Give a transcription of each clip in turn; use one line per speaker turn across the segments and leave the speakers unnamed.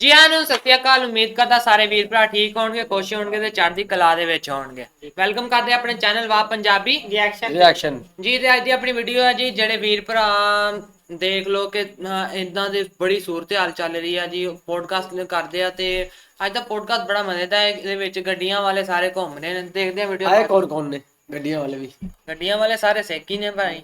ਜੀ ਆਇਆਂ ਨੂੰ ਸਤਿ ਸ਼੍ਰੀ ਅਕਾਲ ਉਮੀਦ ਕਰਦਾ ਸਾਰੇ ਵੀਰ ਭਰਾ ਠੀਕ ਹੋਣਗੇ ਖੁਸ਼ ਹੋਣਗੇ ਤੇ ਚੜ੍ਹਦੀ ਕਲਾ ਦੇ ਵਿੱਚ ਹੋਣਗੇ। ਵੈਲਕਮ ਕਰਦੇ ਆਪਣੇ ਚੈਨਲ ਵਾ ਪੰਜਾਬੀ ਰਿਐਕਸ਼ਨ
ਰਿਐਕਸ਼ਨ
ਜੀ ਤੇ ਅੱਜ ਦੀ ਆਪਣੀ ਵੀਡੀਓ ਹੈ ਜੀ ਜਿਹੜੇ ਵੀਰ ਭਰਾ ਦੇਖ ਲਓ ਕਿ ਇਦਾਂ ਦੀ ਬੜੀ ਸੂਰਤ ਹਾਲ ਚੱਲ ਰਹੀ ਆ ਜੀ ਪੋਡਕਾਸਟ ਕਰਦੇ ਆ ਤੇ ਅੱਜ ਦਾ ਪੋਡਕਾਸਟ ਬੜਾ ਮਜ਼ੇਦਾਰ ਹੈ ਇਹਦੇ ਵਿੱਚ ਗੱਡੀਆਂ ਵਾਲੇ ਸਾਰੇ ਘੁੰਮ ਰਹੇ ਨੇ ਦੇਖਦੇ ਆ ਵੀਡੀਓ
ਆਏ ਕੌਣ ਕੌਣ ਨੇ ਗੱਡੀਆਂ ਵਾਲੇ ਵੀ?
ਗੱਡੀਆਂ ਵਾਲੇ ਸਾਰੇ ਸੇਕੀ ਨੇ ਭਾਈ।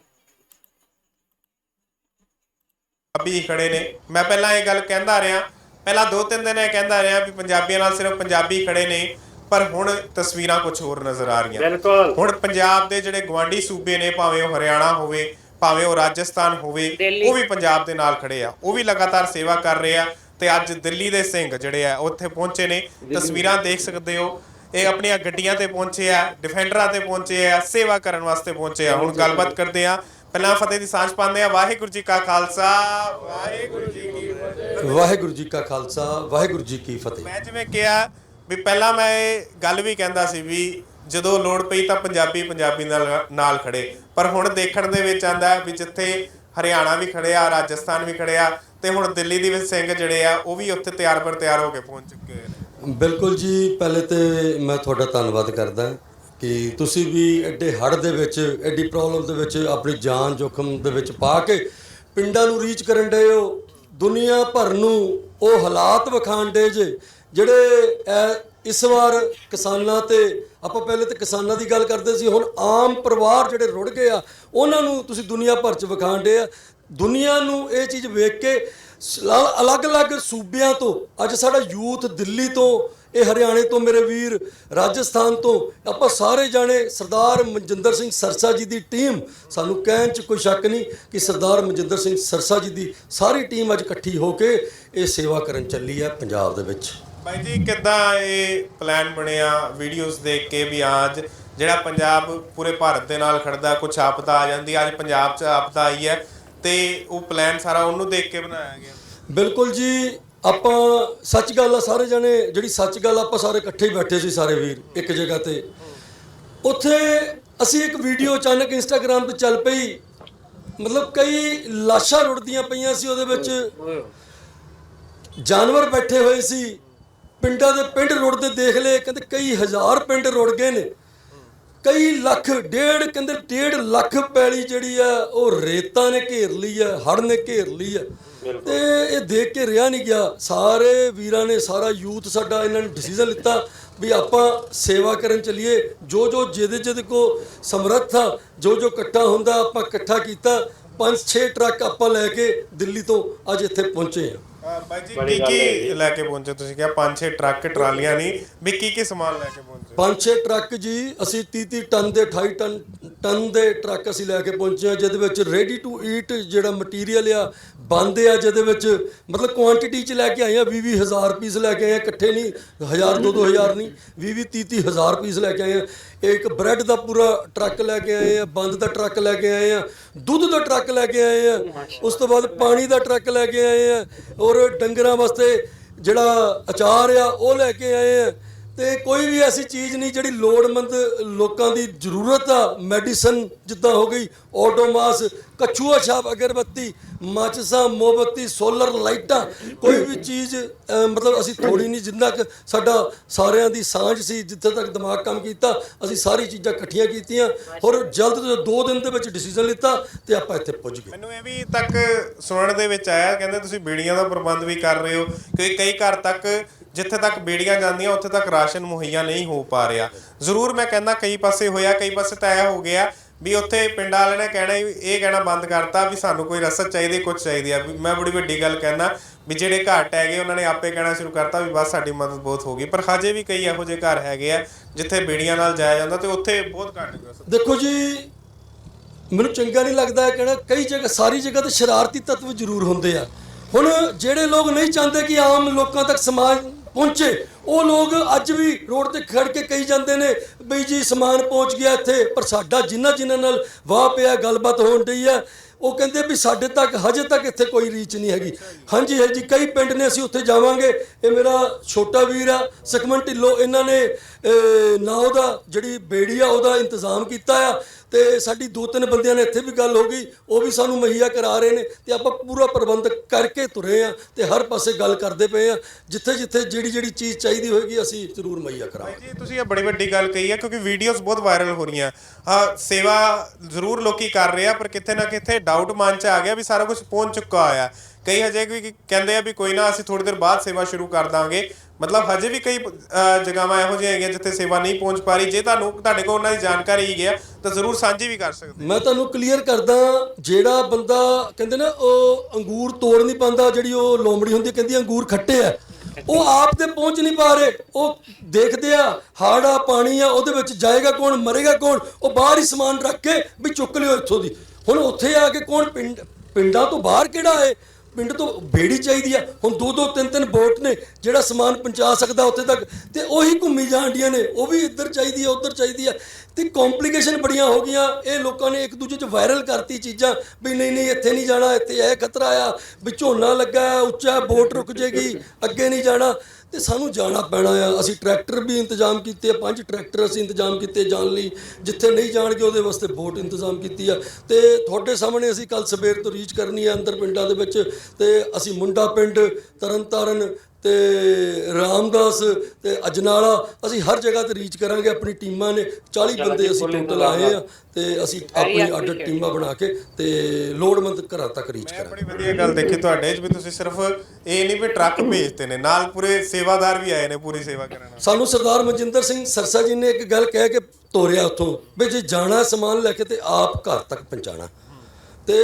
ਪੰਜਾਬੀ ਖੜੇ ਨੇ। ਮੈਂ ਪਹਿਲਾਂ ਇਹ ਗੱਲ ਕਹਿੰਦਾ ਰਿਹਾ ਪਹਿਲਾਂ ਦੋ ਤਿੰਨ ਦਿਨ ਇਹ ਕਹਿੰਦਾ ਰਿਹਾ ਵੀ ਪੰਜਾਬੀਆਂ ਨਾਲ ਸਿਰਫ ਪੰਜਾਬੀ ਖੜੇ ਨੇ ਪਰ ਹੁਣ ਤਸਵੀਰਾਂ ਕੁਝ ਹੋਰ ਨਜ਼ਰ ਆ ਰਹੀਆਂ।
ਬਿਲਕੁਲ।
ਹੁਣ ਪੰਜਾਬ ਦੇ ਜਿਹੜੇ ਗਵਾਂਢੀ ਸੂਬੇ ਨੇ ਭਾਵੇਂ ਉਹ ਹਰਿਆਣਾ ਹੋਵੇ ਭਾਵੇਂ ਉਹ ਰਾਜਸਥਾਨ ਹੋਵੇ। ਉਹ ਵੀ ਪੰਜਾਬ ਦੇ ਨਾਲ ਖੜੇ ਆ। ਉਹ ਵੀ ਲਗਾਤਾਰ ਸੇਵਾ ਕਰ ਰਹੇ ਆ ਤੇ ਅੱਜ ਦਿੱਲੀ ਦੇ ਸਿੰਘ ਜਿਹੜੇ ਆ ਉੱਥੇ ਪਹੁੰਚੇ ਨੇ। ਤਸਵੀਰਾਂ ਦੇਖ ਸਕਦੇ ਹੋ। ਇਹ ਆਪਣੀਆਂ ਗੱਡੀਆਂ ਤੇ ਪਹੁੰਚੇ ਆ ਡਿਫੈਂਡਰਾਂ ਤੇ ਪਹੁੰਚੇ ਆ ਸੇਵਾ ਕਰਨ ਵਾਸਤੇ ਪਹੁੰਚੇ ਆ। ਹੁਣ ਗੱਲਬਾਤ ਕਰਦੇ ਆ ਪਹਿਲਾਂ ਫਤਿਹ ਦੀ ਸਾਂਝ ਪਾਉਂਦੇ ਆ ਵਾਹਿਗੁਰੂ ਜੀ ਕਾ ਖਾਲਸਾ ਵਾਹਿਗੁਰੂ ਜੀ ਕੀ ਫਤਿਹ।
ਵਾਹਿਗੁਰੂ ਜੀ ਕਾ ਖਾਲਸਾ ਵਾਹਿਗੁਰੂ ਜੀ ਕੀ ਫਤਿਹ।
ਮੈਂ ਜਿਵੇਂ ਕਿਹਾ ਵੀ ਪਹਿਲਾਂ ਮੈਂ ਇਹ ਗੱਲ ਵੀ ਕਹਿੰਦਾ ਸੀ ਵੀ ਜਦੋਂ ਲੋੜ ਪਈ ਤਾਂ ਪੰਜਾਬੀ ਪੰਜਾਬੀ ਨਾਲ ਨਾਲ ਖੜੇ। ਪਰ ਹੁਣ ਦੇਖਣ ਦੇ ਵਿੱਚ ਆਂਦਾ ਵੀ ਜਿੱਥੇ ਹਰਿਆਣਾ ਵੀ ਖੜਿਆ ਰਾਜਸਥਾਨ ਵੀ ਖੜਿਆ ਤੇ ਹੁਣ ਦਿੱਲੀ ਦੇ ਵਿੱਚ ਸਿੰਘ ਜਿਹੜੇ ਆ ਉਹ ਵੀ ਉੱਥੇ ਤਿਆਰ ਬਰ ਤਿਆਰ ਹੋ ਕੇ ਪਹੁੰਚ ਚੁੱਕੇ ਨੇ।
ਬਿਲਕੁਲ ਜੀ ਪਹਿਲੇ ਤੇ ਮੈਂ ਤੁਹਾਡਾ ਧੰਨਵਾਦ ਕਰਦਾ। ਕਿ ਤੁਸੀਂ ਵੀ ਐਡੇ ਹੜ੍ਹ ਦੇ ਵਿੱਚ, ਐਡੀ ਪ੍ਰੋਬਲਮ ਦੇ ਵਿੱਚ ਆਪਣੀ ਜਾਨ ਜੋਖਮ ਦੇ ਵਿੱਚ ਪਾ ਕੇ ਪਿੰਡਾਂ ਨੂੰ ਰੀਚ ਕਰਨ ਡਏ ਹੋ। ਦੁਨੀਆ ਭਰ ਨੂੰ ਉਹ ਹਾਲਾਤ ਵਿਖਾਣ ਡੇ ਜੇ, ਜਿਹੜੇ ਇਸ ਵਾਰ ਕਿਸਾਨਾਂ ਤੇ, ਆਪਾਂ ਪਹਿਲੇ ਤੇ ਕਿਸਾਨਾਂ ਦੀ ਗੱਲ ਕਰਦੇ ਸੀ, ਹੁਣ ਆਮ ਪਰਿਵਾਰ ਜਿਹੜੇ ਰੁੜ ਗਏ ਆ, ਉਹਨਾਂ ਨੂੰ ਤੁਸੀਂ ਦੁਨੀਆ ਭਰ ਚ ਵਿਖਾਣ ਡੇ ਆ। ਦੁਨੀਆ ਨੂੰ ਇਹ ਚੀਜ਼ ਵੇਖ ਕੇ ਅਲੱਗ-ਅਲੱਗ ਸੂਬਿਆਂ ਤੋਂ, ਅੱਜ ਸਾਡਾ ਯੂਥ ਦਿੱਲੀ ਤੋਂ ਇਹ ਹਰਿਆਣੇ ਤੋਂ ਮੇਰੇ ਵੀਰ ਰਾਜਸਥਾਨ ਤੋਂ। ਆਪਾਂ ਸਾਰੇ ਜਾਣੇ ਸਰਦਾਰ ਮਨਜਿੰਦਰ ਸਿੰਘ ਸਰਸਾ ਜੀ ਦੀ ਟੀਮ। ਸਾਨੂੰ ਕਹਿਣ 'ਚ ਕੋਈ ਸ਼ੱਕ ਨਹੀਂ ਕਿ ਸਰਦਾਰ ਮਨਜਿੰਦਰ ਸਿੰਘ ਸਰਸਾ ਜੀ ਦੀ ਸਾਰੀ ਟੀਮ ਅੱਜ ਇਕੱਠੀ ਹੋ ਕੇ ਇਹ ਸੇਵਾ ਕਰਨ ਚੱਲੀ ਹੈ ਪੰਜਾਬ ਦੇ ਵਿੱਚ।
ਬਾਈ ਜੀ ਕਿੱਦਾਂ ਇਹ ਪਲਾਨ ਬਣਿਆ ਵੀਡੀਓਜ਼ ਦੇਖ ਕੇ ਵੀ ਅੱਜ ਜਿਹੜਾ ਪੰਜਾਬ ਪੂਰੇ ਭਾਰਤ ਦੇ ਨਾਲ ਖੜਦਾ ਕੁਝ ਆਪਦਾ ਆ ਜਾਂਦੀ ਅੱਜ ਪੰਜਾਬ 'ਚ ਆਪਦਾ ਆਈ ਹੈ ਤੇ ਉਹ ਪਲਾਨ ਸਾਰਾ ਉਹਨੂੰ ਦੇਖ ਕੇ ਬਣਾਇਆ ਗਿਆ?
ਬਿਲਕੁਲ ਜੀ ਆਪਾਂ ਸੱਚ ਗੱਲ ਆ, ਸਾਰੇ ਜਣੇ ਜਿਹੜੀ ਸੱਚ ਗੱਲ ਆਪਾਂ ਸਾਰੇ ਇਕੱਠੇ ਹੀ ਬੈਠੇ ਸੀ ਸਾਰੇ ਵੀਰ ਇੱਕ ਜਗ੍ਹਾ ਤੇ। ਉੱਥੇ ਅਸੀਂ ਇੱਕ ਵੀਡੀਓ ਅਚਾਨਕ ਇੰਸਟਾਗ੍ਰam ਤੇ ਚੱਲ ਪਈ। ਮਤਲਬ ਕਈ ਲਾਸ਼ਾਂ ਰੁੜਦੀਆਂ ਪਈਆਂ ਸੀ ਉਹਦੇ ਵਿੱਚ। ਜਾਨਵਰ ਬੈਠੇ ਹੋਏ ਸੀ। ਪਿੰਡਾਂ ਦੇ ਪਿੰਡ ਰੁੜਦੇ ਦੇਖ ਲਏ, ਕਹਿੰਦੇ ਕਈ ਹਜ਼ਾਰ ਪਿੰਡ ਰੁੜ ਗਏ ਨੇ। ਕਈ ਲੱਖ ਡੇਢ ਕਹਿੰਦੇ ਡੇਢ ਲੱਖ ਪੈਲੀ ਜਿਹੜੀ ਆ ਉਹ ਰੇਤਾਂ ਨੇ ਘੇਰ ਲਈ ਆ ਹੜ ਨੇ ਘੇਰ ਲਈ ਆ। ਤੇ ਇਹ ਦੇਖ ਕੇ ਰਿਹਾ ਨਹੀਂ ਗਿਆ। ਸਾਰੇ ਵੀਰਾਂ ਨੇ ਸਾਰਾ ਯੂਥ ਸਾਡਾ ਇਹਨਾਂ ਨੇ ਡਿਸੀਜਨ ਲਿੱਤਾ ਵੀ ਆਪਾਂ ਸੇਵਾ ਕਰਨ ਚੱਲੀਏ। ਜੋ ਜੋ ਜਿਹਦੇ ਜਿਹਦੇ ਕੋ ਸਮਰੱਥ ਆ ਜੋ ਜੋ ਇਕੱਠਾ ਹੁੰਦਾ ਆਪਾਂ ਇਕੱਠਾ ਕੀਤਾ। ਪੰਜ ਛੇ ਟਰੱਕ ਆਪਾਂ ਲੈ ਕੇ ਦਿੱਲੀ ਤੋਂ ਅੱਜ ਇੱਥੇ ਪਹੁੰਚੇ ਆ।
ਬਾਈ ਜੀ ਕੀ ਕੀ ਲੈ ਕੇ ਪਹੁੰਚੇ ਤੁਸੀਂ? ਕਿਹਾ ਪੰਜ ਛੇ ਟਰੱਕ ਟਰਾਲੀਆਂ ਨਹੀਂ। ਵੀ ਕੀ ਕੀ ਸਮਾਨ ਲੈ ਕੇ ਪਹੁੰਚੇ
ਪੰਜ ਛੇ ਟਰੱਕ ਜੀ ਅਸੀਂ 30 30 ਟਨ ਦੇ 28 ਟਨ ਟਨ ਦੇ ਟਰੱਕ ਅਸੀਂ ਲੈ ਕੇ ਪਹੁੰਚੇ ਆ ਜਿਹਦੇ ਵਿੱਚ ਰੈਡੀ ਟੂ ਈਟ ਜਿਹੜਾ ਮਟੀਰੀਅਲ ਆ ਬੰਦੇ ਆ ਜਿਹਦੇ ਵਿੱਚ ਮਤਲਬ ਕੁਆਂਟੀਟੀ ਚ ਲੈ ਕੇ ਆਏ ਆ 20 20 ਹਜ਼ਾਰ ਪੀਸ ਲੈ ਕੇ ਆਏ ਆ ਇਕੱਠੇ ਨਹੀਂ ਹਜ਼ਾਰ ਦੋ ਦੋ ਹਜ਼ਾਰ ਨਹੀਂ 20 20 30 30 ਹਜ਼ਾਰ ਪੀਸ ਲੈ ਕੇ ਆਏ ਆ ਇਹ ਇੱਕ ਬ੍ਰੈਡ ਦਾ ਪੂਰਾ ਟਰੱਕ ਲੈ ਕੇ ਆਏ ਆ, ਬੰਦ ਦਾ ਟਰੱਕ ਲੈ ਕੇ ਆਏ ਆ, ਦੁੱਧ ਦਾ ਟਰੱਕ ਲੈ ਕੇ ਆਏ ਆ, ਉਸ ਤੋਂ ਬਾਅਦ ਪਾਣੀ ਦਾ ਟਰੱਕ ਲੈ ਕੇ ਆਏ ਆ ਔਰ ਡੰਗਰਾਂ ਵਾਸਤੇ ਜਿਹੜਾ ਅਚਾਰ ਆ, ਉਹ ਲੈ ਕੇ ਆਏ ਆ। ਤੇ ਕੋਈ ਵੀ ਐਸੀ ਚੀਜ਼ ਨਹੀਂ ਜਿਹੜੀ ਲੋੜਮੰਦ ਲੋਕਾਂ ਦੀ ਜ਼ਰੂਰਤ ਆ, ਮੈਡੀਸਨ ਜਿੱਦਾਂ ਹੋ ਗਈ ਆਟੋਮਾਸ ਕਛੂਆ ਛਾਪ ਅਗਰਬੱਤੀ ਮਾਚਿਸਾਂ ਮੋਮਬੱਤੀ ਸੋਲਰ ਲਾਈਟਾਂ ਕੋਈ ਵੀ ਚੀਜ਼ ਅਹ, ਮਤਲਬ ਅਸੀਂ ਥੋੜੀ ਨਹੀਂ ਜਿੰਨਾ ਕੁ ਸਾਡਾ ਸਾਰਿਆਂ ਦੀ ਸਾਂਝ ਸੀ ਜਿੱਥੇ ਤੱਕ ਦਿਮਾਗ ਕੰਮ ਕੀਤਾ ਅਸੀਂ ਸਾਰੀ ਚੀਜ਼ਾਂ ਇਕੱਠੀਆਂ ਕੀਤੀਆਂ। ਔਰ ਜਲਦ ਤੋਂ ਜਲਦ 2 ਦਿਨ ਦੇ ਵਿੱਚ ਡਿਸੀਜਨ ਲਿੱਤਾ ਤੇ ਆਪਾਂ ਇੱਥੇ ਪੁੱਜ ਗਏ।
ਮੈਨੂੰ ਇਹ ਵੀ ਤੱਕ ਸੁਣਨ ਦੇ ਵਿੱਚ ਆਇਆ ਕਹਿੰਦੇ ਤੁਸੀਂ ਬੀੜੀਆਂ ਦਾ ਪ੍ਰਬੰਧ ਵੀ ਕਰ ਰਹੇ ਹੋ ਕਿ ਕਈ ਘਰ ਤੱਕ ਜਿੱਥੇ ਤੱਕ ਬੀੜੀਆਂ ਜਾਂਦੀਆਂ ਉੱਥੇ ਤੱਕ ਰਾਸ਼ਨ ਮੁਹੱਈਆ ਨਹੀਂ ਹੋ ਪਾ ਰਿਹਾ। ਜ਼ਰੂਰ ਮੈਂ ਕਹਿੰਦਾ ਕਈ ਪਾਸੇ ਹੋਇਆ ਕਈ ਪਾਸੇ ਤਾਂ ਇਹ ਹੋ ਗਿਆ ਵੀ ਉੱਥੇ ਪਿੰਡ ਵਾਲਿਆਂ ਨੇ ਕਹਿਣਾ ਵੀ, ਇਹ ਕਹਿਣਾ ਬੰਦ ਕਰਤਾ ਵੀ ਸਾਨੂੰ ਕੋਈ ਰਸਦ ਚਾਹੀਦੀ ਕੁਝ ਚਾਹੀਦੀ ਆ। ਵੀ ਮੈਂ ਬੜੀ ਵੱਡੀ ਗੱਲ ਕਹਿੰਦਾ ਵੀ ਜਿਹੜੇ ਘਾਟ ਹੈਗੇ ਉਹਨਾਂ ਨੇ ਆਪੇ ਕਹਿਣਾ ਸ਼ੁਰੂ ਕਰਤਾ ਵੀ ਬਸ ਸਾਡੀ ਮਦਦ ਬਹੁਤ ਹੋ ਗਈ। ਪਰ ਹਜੇ ਵੀ ਕਈ ਇਹੋ ਜਿਹੇ ਘਰ ਹੈਗੇ ਆ, ਜਿੱਥੇ ਬੇੜੀਆਂ ਨਾਲ ਜਾਇਆ ਜਾਂਦਾ ਤੇ ਉੱਥੇ ਬਹੁਤ ਘੱਟ ਰਸਦ
ਦੇਖੋ ਜੀ, ਮੈਨੂੰ ਚੰਗਾ ਨਹੀਂ ਲੱਗਦਾ ਕਹਿਣਾ, ਕਈ ਜਗ੍ਹਾ, ਸਾਰੀ ਜਗ੍ਹਾ ਤੇ ਸ਼ਰਾਰਤੀ ਤੱਤਵ ਜ਼ਰੂਰ ਹੁੰਦੇ ਆ। ਹੁਣ ਜਿਹੜੇ ਲੋਕ ਨਹੀਂ ਚਾਹੁੰਦੇ ਕਿ ਆਮ ਲੋਕਾਂ ਤੱਕ ਸਮਾਜ ਪਹੁੰਚੇ। ਉਹ ਲੋਕ ਅੱਜ ਵੀ ਰੋਡ ਤੇ ਖੜ ਕੇ ਕਹੀ ਜਾਂਦੇ ਨੇ ਬਈ ਜੀ ਸਮਾਨ ਪਹੁੰਚ ਗਿਆ ਇੱਥੇ ਪਰ ਸਾਡਾ ਜਿਨ੍ਹਾਂ ਜਿਨ੍ਹਾਂ ਨਾਲ ਵਾਹ ਪਿਆ ਗੱਲਬਾਤ ਹੋਣ ਡਈ ਆ ਉਹ ਕਹਿੰਦੇ ਵੀ ਸਾਡੇ ਤੱਕ ਹਜੇ ਤੱਕ ਇੱਥੇ ਕੋਈ ਰੀਚ ਨਹੀਂ ਹੈਗੀ। ਹਾਂਜੀ ਹਾਂਜੀ ਕਈ ਪਿੰਡ ਨੇ ਅਸੀਂ ਉੱਥੇ ਜਾਵਾਂਗੇ। ਇਹ ਮੇਰਾ ਛੋਟਾ ਵੀਰ ਆ ਸੁਖਮਨ ਢਿੱਲੋਂ ਇਹਨਾਂ ਨੇ ਅਹ, ਦਾ ਜਿਹੜੀ ਬੇੜੀ ਆ ਉਹਦਾ ਇੰਤਜ਼ਾਮ ਕੀਤਾ ਆ। ਤੇ ਸਾਡੀ ਦੋ ਤਿੰਨ ਬੰਦਿਆਂ ਨੇ ਇੱਥੇ ਵੀ ਗੱਲ ਹੋ ਗਈ, ਉਹ ਵੀ ਸਾਨੂੰ ਮੁਹੱਈਆ ਕਰਾ ਰਹੇ ਨੇ ਤੇ ਆਪਾਂ ਪੂਰਾ ਪ੍ਰਬੰਧ ਕਰਕੇ ਤੁਰੇ ਆ ਤੇ ਹਰ ਪਾਸੇ ਗੱਲ ਕਰਦੇ ਪਏ ਆ, ਜਿੱਥੇ ਜਿੱਥੇ ਜਿਹੜੀ ਜਿਹੜੀ ਚੀਜ਼ ਚਾਹੀਦੀ ਹੋਏਗੀ ਅਸੀਂ ਜ਼ਰੂਰ ਮੁਹੱਈਆ ਕਰਾਂਗੇ।
ਜੀ, ਤੁਸੀਂ ਇਹ ਬੜੀ ਵੱਡੀ ਗੱਲ ਕਹੀ ਹੈ ਕਿਉਂਕਿ ਵੀਡੀਓਜ਼ ਬਹੁਤ ਵਾਇਰਲ ਹੋ ਰਹੀਆਂ। ਹਾਂ, ਸੇਵਾ ਜ਼ਰੂਰ ਲੋਕੀ ਕਰ ਰਹੇ ਆ, ਪਰ ਕਿਤੇ ਨਾ ਕਿਤੇ ਡਾਊਟ ਮਨ ਚ ਆ ਗਿਆ ਵੀ ਸਾਰਾ ਕੁਝ ਪਹੁੰਚ ਚੁੱਕਾ ਹੋਇਆ ਕਈ ਹਜੇ ਵੀ ਕਹਿੰਦੇ ਆ ਵੀ ਕੋਈ ਨਾ, ਅਸੀਂ ਥੋੜੀ ਦੇਰ ਬਾਅਦ ਸੇਵਾ ਸ਼ੁਰੂ ਕਰ ਦਾਂਗੇ। ਮਤਲਬ ਹਜੇ ਵੀ ਕਈ ਅਹ, ਜਗ੍ਹਾਵਾਂ ਇਹੋ ਜਿਹੀਆਂ ਹੈਗੀਆਂ ਜਿੱਥੇ ਸੇਵਾ ਨਹੀਂ ਪਹੁੰਚ ਪਾ ਰਹੀ। ਜੇ ਤੁਹਾਨੂੰ ਤੁਹਾਡੇ ਕੋਲ ਉਹਨਾਂ ਦੀ ਜਾਣਕਾਰੀ ਹੀ ਗਿਆ ਤਾਂ ਜ਼ਰੂਰ ਸਾਂਝੀ ਵੀ ਕਰ ਸਕਦੇ
ਮੈਂ ਤੁਹਾਨੂੰ ਕਲੀਅਰ ਕਰਦਾ ਜਿਹੜਾ ਬੰਦਾ ਕਹਿੰਦੇ ਨਾ ਉਹ ਅੰਗੂਰ ਤੋੜ ਨਹੀਂ ਪਾਉਂਦਾ ਜਿਹੜੀ ਉਹ ਲੋਮੜੀ ਹੁੰਦੀ ਹੈ, ਕਹਿੰਦੀ ਅੰਗੂਰ ਖੱਟੇ ਆ। ਉਹ ਆਪ ਤੇ ਪਹੁੰਚ ਨਹੀਂ ਪਾ ਰਹੇ। ਉਹ ਦੇਖਦੇ ਆ ਹਾੜ ਆ ਪਾਣੀ ਆ ਉਹਦੇ ਵਿੱਚ ਜਾਏਗਾ ਕੌਣ ਮਰੇਗਾ ਕੌਣ ਉਹ ਬਾਹਰ ਹੀ ਸਮਾਨ ਰੱਖ ਕੇ ਵੀ ਚੁੱਕ ਲਿਓ ਇੱਥੋਂ ਦੀ। ਹੁਣ ਉੱਥੇ ਆ ਕੇ ਕੌਣ ਪਿੰਡ ਪਿੰਡਾਂ ਤੋਂ ਬਾਹਰ ਕਿਹੜਾ ਹੈ? ਪਿੰਡ ਤੋਂ ਬੇੜੀ ਚਾਹੀਦੀ ਆ। ਹੁਣ ਦੋ ਦੋ ਤਿੰਨ ਤਿੰਨ ਬੋਟ ਨੇ, ਜਿਹੜਾ ਸਮਾਨ ਪਹੁੰਚਾ ਸਕਦਾ ਉੱਥੇ ਤੱਕ। ਤੇ ਉਹੀ ਘੁੰਮੀ ਜਾਂਦੀਆਂ ਨੇ, ਉਹ ਵੀ ਇੱਧਰ ਚਾਹੀਦੀ ਆ, ਉੱਧਰ ਚਾਹੀਦੀ ਆ। ਤੇ ਕੰਪਲਿਕੇਸ਼ਨ ਬੜੀਆਂ ਹੋ ਗਈਆਂ। ਇਹ ਲੋਕਾਂ ਨੇ ਇੱਕ ਦੂਜੇ 'ਚ ਵਾਇਰਲ ਕਰਤੀ ਚੀਜ਼ਾਂ, ਵੀ ਨਹੀਂ ਨਹੀਂ, ਇੱਥੇ ਨਹੀਂ ਜਾਣਾ, ਇੱਥੇ ਇਹ ਖਤਰਾ ਆ, ਵੀ ਝੋਨਾ ਲੱਗਾ, ਉੱਚਾ ਬੋਟ ਰੁਕ ਜੇਗੀ, ਅੱਗੇ ਨਹੀਂ ਜਾਣਾ। ਤੇ ਸਾਨੂੰ ਜਾਣਾ ਪੈਣਾ ਆ। ਅਸੀਂ ਟਰੈਕਟਰ ਵੀ ਇੰਤਜ਼ਾਮ ਕੀਤੇ ਆ, ਪੰਜ ਟਰੈਕਟਰ ਅਸੀਂ ਇੰਤਜ਼ਾਮ ਕੀਤੇ ਜਾਣ ਲਈ। ਜਿੱਥੇ ਨਹੀਂ ਜਾਣਗੇ ਉਹਦੇ ਵਾਸਤੇ ਬੋਟ ਇੰਤਜ਼ਾਮ ਕੀਤੀ ਆ। ਤੇ ਤੁਹਾਡੇ ਸਾਹਮਣੇ ਅਸੀਂ ਕੱਲ ਸਵੇਰ ਤੋਂ ਰੀਚ ਕਰਨੀ ਆ ਅੰਦਰ ਪਿੰਡਾਂ ਦੇ ਵਿੱਚ। ਤੇ ਅਸੀਂ ਮੁੰਡਾ ਪਿੰਡ ਤਰਨਤਾਰਨ ਤੇ ਰਾਮਦਾਸ ਤੇ ਅਜਨਾਲਾ ਅਸੀਂ ਹਰ ਜਗ੍ਹਾ ਤੇ ਰੀਚ ਕਰਾਂਗੇ ਆਪਣੀ ਟੀਮਾਂ ਨੇ 40 ਬੰਦੇ ਅਸੀਂ ਟੋਟਲ ਆਏ ਆ ਤੇ ਅਸੀਂ ਆਪਣੀ ਅੱਡ ਟੀਮਾਂ ਬਣਾ ਕੇ ਤੇ ਲੋੜਵੰਦ ਘਰਾਂ ਤੱਕ ਰੀਚ ਕਰਾਂਗੇ।
ਬੜੀ ਵਧੀਆ ਗੱਲ ਦੇਖੀ ਤੁਹਾਡੇ ਚ ਵੀ ਤੁਸੀਂ ਸਿਰਫ ਇਹ ਨਹੀਂ ਵੀ ਟਰੱਕ ਭੇਜਦੇ ਨੇ ਨਾਲ ਪੂਰੇ ਸੇਵਾਦਾਰ ਵੀ ਆਏ ਨੇ ਪੂਰੀ ਸੇਵਾ ਕਰਨ
ਸਾਨੂੰ ਸਰਦਾਰ ਮਨਜਿੰਦਰ ਸਿੰਘ ਸਰਸਾ ਜੀ ਨੇ ਇੱਕ ਗੱਲ ਕਹਿ ਕੇ ਤੋਰਿਆ ਉੱਥੋਂ ਵੀ ਜੇ ਜਾਣਾ ਸਮਾਨ ਲੈ ਕੇ ਤੇ ਆਪ ਘਰ ਤੱਕ ਪਹੁੰਚਾਣਾ ਤੇ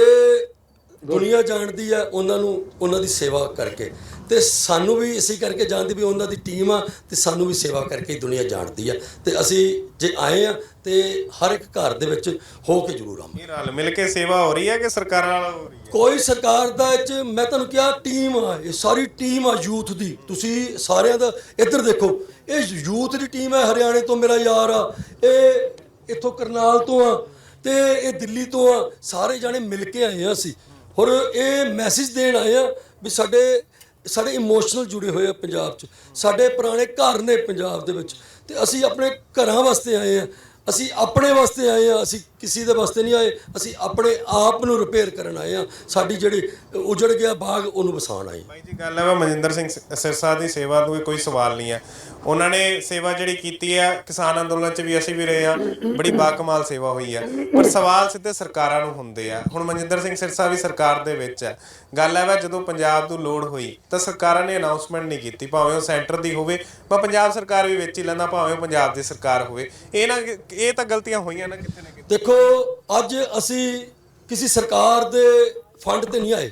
ਦੁਨੀਆ ਜਾਣਦੀ ਆ ਉਹਨਾਂ ਨੂੰ ਉਹਨਾਂ ਦੀ ਸੇਵਾ ਕਰਕੇ। ਤੇ ਸਾਨੂੰ ਵੀ ਇਸੇ ਕਰਕੇ ਜਾਣਦੀ ਵੀ ਉਹਨਾਂ ਦੀ ਟੀਮ ਆ ਤੇ ਸਾਨੂੰ ਵੀ ਸੇਵਾ ਕਰਕੇ ਹੀ ਦੁਨੀਆ ਜਾਣਦੀ ਆ। ਤੇ ਅਸੀਂ ਜੇ ਆਏ ਆ ਤੇ ਹਰ ਇੱਕ ਘਰ ਦੇ ਵਿੱਚ ਹੋ ਕੇ ਜ਼ਰੂਰ ਆਵਾਂਗੇ।
ਇਹ ਰਲ ਮਿਲ ਕੇ ਸੇਵਾ ਹੋ ਰਹੀ ਹੈ ਕਿ ਸਰਕਾਰਾਂ ਨਾਲ ਹੋ ਰਹੀ ਹੈ?
ਕੋਈ ਸਰਕਾਰ ਦਾ ਇਹ ਚ ਮੈਂ ਤੁਹਾਨੂੰ ਕਿਹਾ ਟੀਮ ਆ ਇਹ ਸਾਰੀ ਟੀਮ ਆ ਯੂਥ ਦੀ। ਤੁਸੀਂ ਸਾਰਿਆਂ ਦਾ ਇੱਧਰ ਦੇਖੋ ਇਹ ਯੂਥ ਦੀ ਟੀਮ ਹੈ ਹਰਿਆਣੇ ਤੋਂ ਮੇਰਾ ਯਾਰ ਆ। ਇਹ ਇੱਥੋਂ ਕਰਨਾਲ ਤੋਂ ਆ ਤੇ ਇਹ ਦਿੱਲੀ ਤੋਂ ਆ। ਸਾਰੇ ਜਾਣੇ ਮਿਲ ਕੇ ਆਏ ਆ ਅਸੀਂ। ਔਰ ਇਹ ਮੈਸੇਜ ਦੇਣ ਆਏ ਆ ਵੀ ਸਾਡੇ ਸਾਡੇ ਇਮੋਸ਼ਨਲ ਜੁੜੇ ਹੋਏ ਆ ਪੰਜਾਬ 'ਚ। ਸਾਡੇ ਪੁਰਾਣੇ ਘਰ ਨੇ ਪੰਜਾਬ ਦੇ ਵਿੱਚ। ਤੇ ਅਸੀਂ ਆਪਣੇ ਘਰਾਂ ਵਾਸਤੇ ਆਏ ਆ। ਅਸੀਂ ਆਪਣੇ ਵਾਸਤੇ ਆਏ ਆ ਅਸੀਂ ਕਿਸੇ ਦੇ ਵਾਸਤੇ ਨਹੀਂ ਆਏ, ਅਸੀਂ ਆਪਣੇ ਆਪ ਨੂੰ ਰਿਪੇਅਰ ਕਰਨ ਆਏ ਆ ਸਾਡੀ ਜਿਹੜੀ ਉਜੜ ਗਿਆ ਬਾਗ, ਉਹਨੂੰ ਵਸਾਉਣ ਆਏ
ਬਾਈ ਜੀ, ਗੱਲ ਹੈ ਵਾ, ਮਨਜਿੰਦਰ ਸਿੰਘ ਸ- ਸਿਰਸਾ ਦੀ ਸੇਵਾ ਨੂੰ ਕੋਈ ਸਵਾਲ ਨਹੀਂ ਹੈ। ਉਹਨਾਂ ਨੇ ਸੇਵਾ ਜਿਹੜੀ ਕੀਤੀ ਹੈ, ਕਿਸਾਨ ਅੰਦੋਲਨ 'ਚ ਵੀ ਅਸੀਂ ਵੀ ਰਹੇ ਆ ਬੜੀ ਬਾਕਮਾਲ ਸੇਵਾ ਹੋਈ ਹੈ। ਪਰ ਸਵਾਲ ਸਿੱਧੇ ਸਰਕਾਰਾਂ ਨੂੰ ਹੁੰਦੇ ਆ। ਹੁਣ ਮਨਜਿੰਦਰ ਸਿੰਘ ਸਿਰਸਾ ਵੀ ਸਰਕਾਰ ਦੇ ਵਿੱਚ ਹੈ। ਗੱਲ ਹੈ ਵਾ, ਜਦੋਂ ਪੰਜਾਬ ਨੂੰ ਲੋੜ ਹੋਈ, ਤਾਂ ਸਰਕਾਰਾਂ ਨੇ ਅਨਾਉਂਸਮੈਂਟ ਨਹੀਂ ਕੀਤੀ, ਭਾਵੇਂ ਉਹ ਸੈਂਟਰ ਦੀ ਹੋਵੇ ਪਰ ਪੰਜਾਬ ਸਰਕਾਰ ਵੀ ਵਿੱਚ ਹੀ ਲੈਂਦਾ, ਭਾਵੇਂ ਉਹ ਪੰਜਾਬ ਦੀ ਸਰਕਾਰ ਹੋਵੇ। ਇਹ ਨਾ, ਇਹ ਤਾਂ ਗਲਤੀਆਂ ਹੋਈਆਂ ਨਾ ਕਿਤੇ ਨਾ ਕਿਤੇ।
ਦੇਖੋ, ਅੱਜ ਅਸੀਂ ਕਿਸੇ ਸਰਕਾਰ ਦੇ ਫੰਡ ਤੇ ਨਹੀਂ ਆਏ।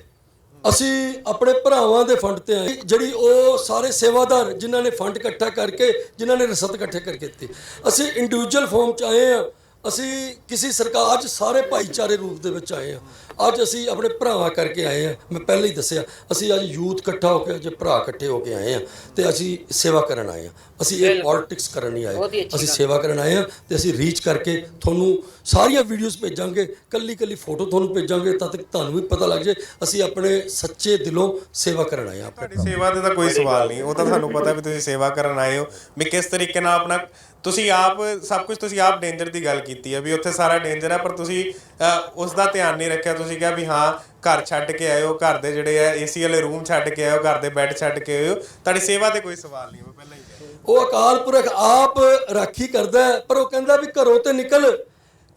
ਅਸੀਂ ਆਪਣੇ ਭਰਾਵਾਂ ਦੇ ਫੰਡ ਤੇ ਆਏ, ਜਿਹੜੀ ਉਹ ਸਾਰੇ ਸੇਵਾਦਾਰ ਜਿਨ੍ਹਾਂ ਨੇ ਫੰਡ ਇਕੱਠਾ ਕਰਕੇ, ਜਿਨ੍ਹਾਂ ਨੇ ਰਸਦ ਇਕੱਠੇ ਕਰਕੇ ਦਿੱਤੀ। ਅਸੀਂ ਇੰਡੀਵਿਜੂਅਲ ਫਾਰਮ ਚ ਆਏ ਆ ਅਸੀਂ ਕਿਸੇ ਸਰਕਾਰ ਅੱਜ ਸਾਰੇ ਭਾਈਚਾਰੇ ਰੂਪ ਦੇ ਵਿੱਚ ਆਏ ਆ ਅੱਜ ਅਸੀਂ ਆਪਣੇ ਭਰਾਵਾਂ ਕਰਕੇ ਆਏ ਆ ਮੈਂ ਪਹਿਲਾਂ ਹੀ ਦੱਸਿਆ ਅਸੀਂ ਅੱਜ ਯੂਥ ਇਕੱਠਾ ਹੋ ਕੇ ਅੱਜ ਭਰਾ ਇਕੱਠੇ ਹੋ ਕੇ ਆਏ ਆ ਤੇ ਅਸੀਂ ਸੇਵਾ ਕਰਨ ਆਏ ਆ ਅਸੀਂ ਇਹ ਪੋਲਿਟਿਕਸ ਕਰਨ ਨਹੀਂ ਆਏ। ਅਸੀਂ ਸੇਵਾ ਕਰਨ ਆਏ ਆ ਤੇ ਅਸੀਂ ਰੀਚ ਕਰਕੇ ਤੁਹਾਨੂੰ ਸਾਰੀਆਂ ਵੀਡੀਓਜ਼ ਭੇਜਾਂਗੇ ਕੱਲੀ ਕੱਲੀ ਫੋਟੋ ਤੁਹਾਨੂੰ ਭੇਜਾਂਗੇ ਤਦ ਤੱਕ ਤੁਹਾਨੂੰ ਵੀ ਪਤਾ ਲੱਗ ਜੇ ਅਸੀਂ ਆਪਣੇ ਸੱਚੇ ਦਿਲੋਂ ਸੇਵਾ ਕਰਨ ਆਏ ਆ ਆਪਣੇ
ਤੁਹਾਡੀ ਸੇਵਾ ਦੇ ਤਾਂ ਕੋਈ ਸਵਾਲ ਨਹੀਂ। ਉਹ ਤਾਂ ਤੁਹਾਨੂੰ ਪਤਾ ਵੀ ਤੁਸੀਂ ਸੇਵਾ ਕਰਨ ਆਏ ਹੋ। ਵੀ ਕਿਸ ਤਰੀਕੇ ਨਾਲ ਆਪਣਾ ਤੁਸੀਂ ਆਪ ਸਭ ਕੁਝ ਤੁਸੀਂ ਆਪ ਡੇਂਜਰ ਦੀ ਗੱਲ ਕੀਤੀ ਹੈ ਵੀ ਉੱਥੇ ਸਾਰਾ ਡੇਂਜਰ ਹੈ ਪਰ ਤੁਸੀਂ ਅ, ਉਸ ਦਾ ਧਿਆਨ ਨਹੀਂ ਰੱਖਿਆ ਤੁਸੀਂ ਕਿਹਾ ਵੀ ਹਾਂ ਘਰ ਛੱਡ ਕੇ ਆਇਓ ਘਰ ਦੇ ਜਿਹੜੇ ਆ ਏਸੀ ਵਾਲੇ ਰੂਮ ਛੱਡ ਕੇ ਆਇਓ ਘਰ ਦੇ ਬੈੱਡ ਛੱਡ ਕੇ ਆਇਓ ਤੁਹਾਡੀ ਸੇਵਾ ਤੇ ਕੋਈ ਸਵਾਲ ਨਹੀਂ ਮੈਂ ਪਹਿਲਾਂ ਹੀ
ਉਹ ਅਕਾਲ ਪੁਰਖ ਆਪ ਰਾਖੀ ਕਰਦਾ ਪਰ ਉਹ ਕਹਿੰਦਾ ਵੀ ਘਰੋਂ ਤੇ ਨਿਕਲ।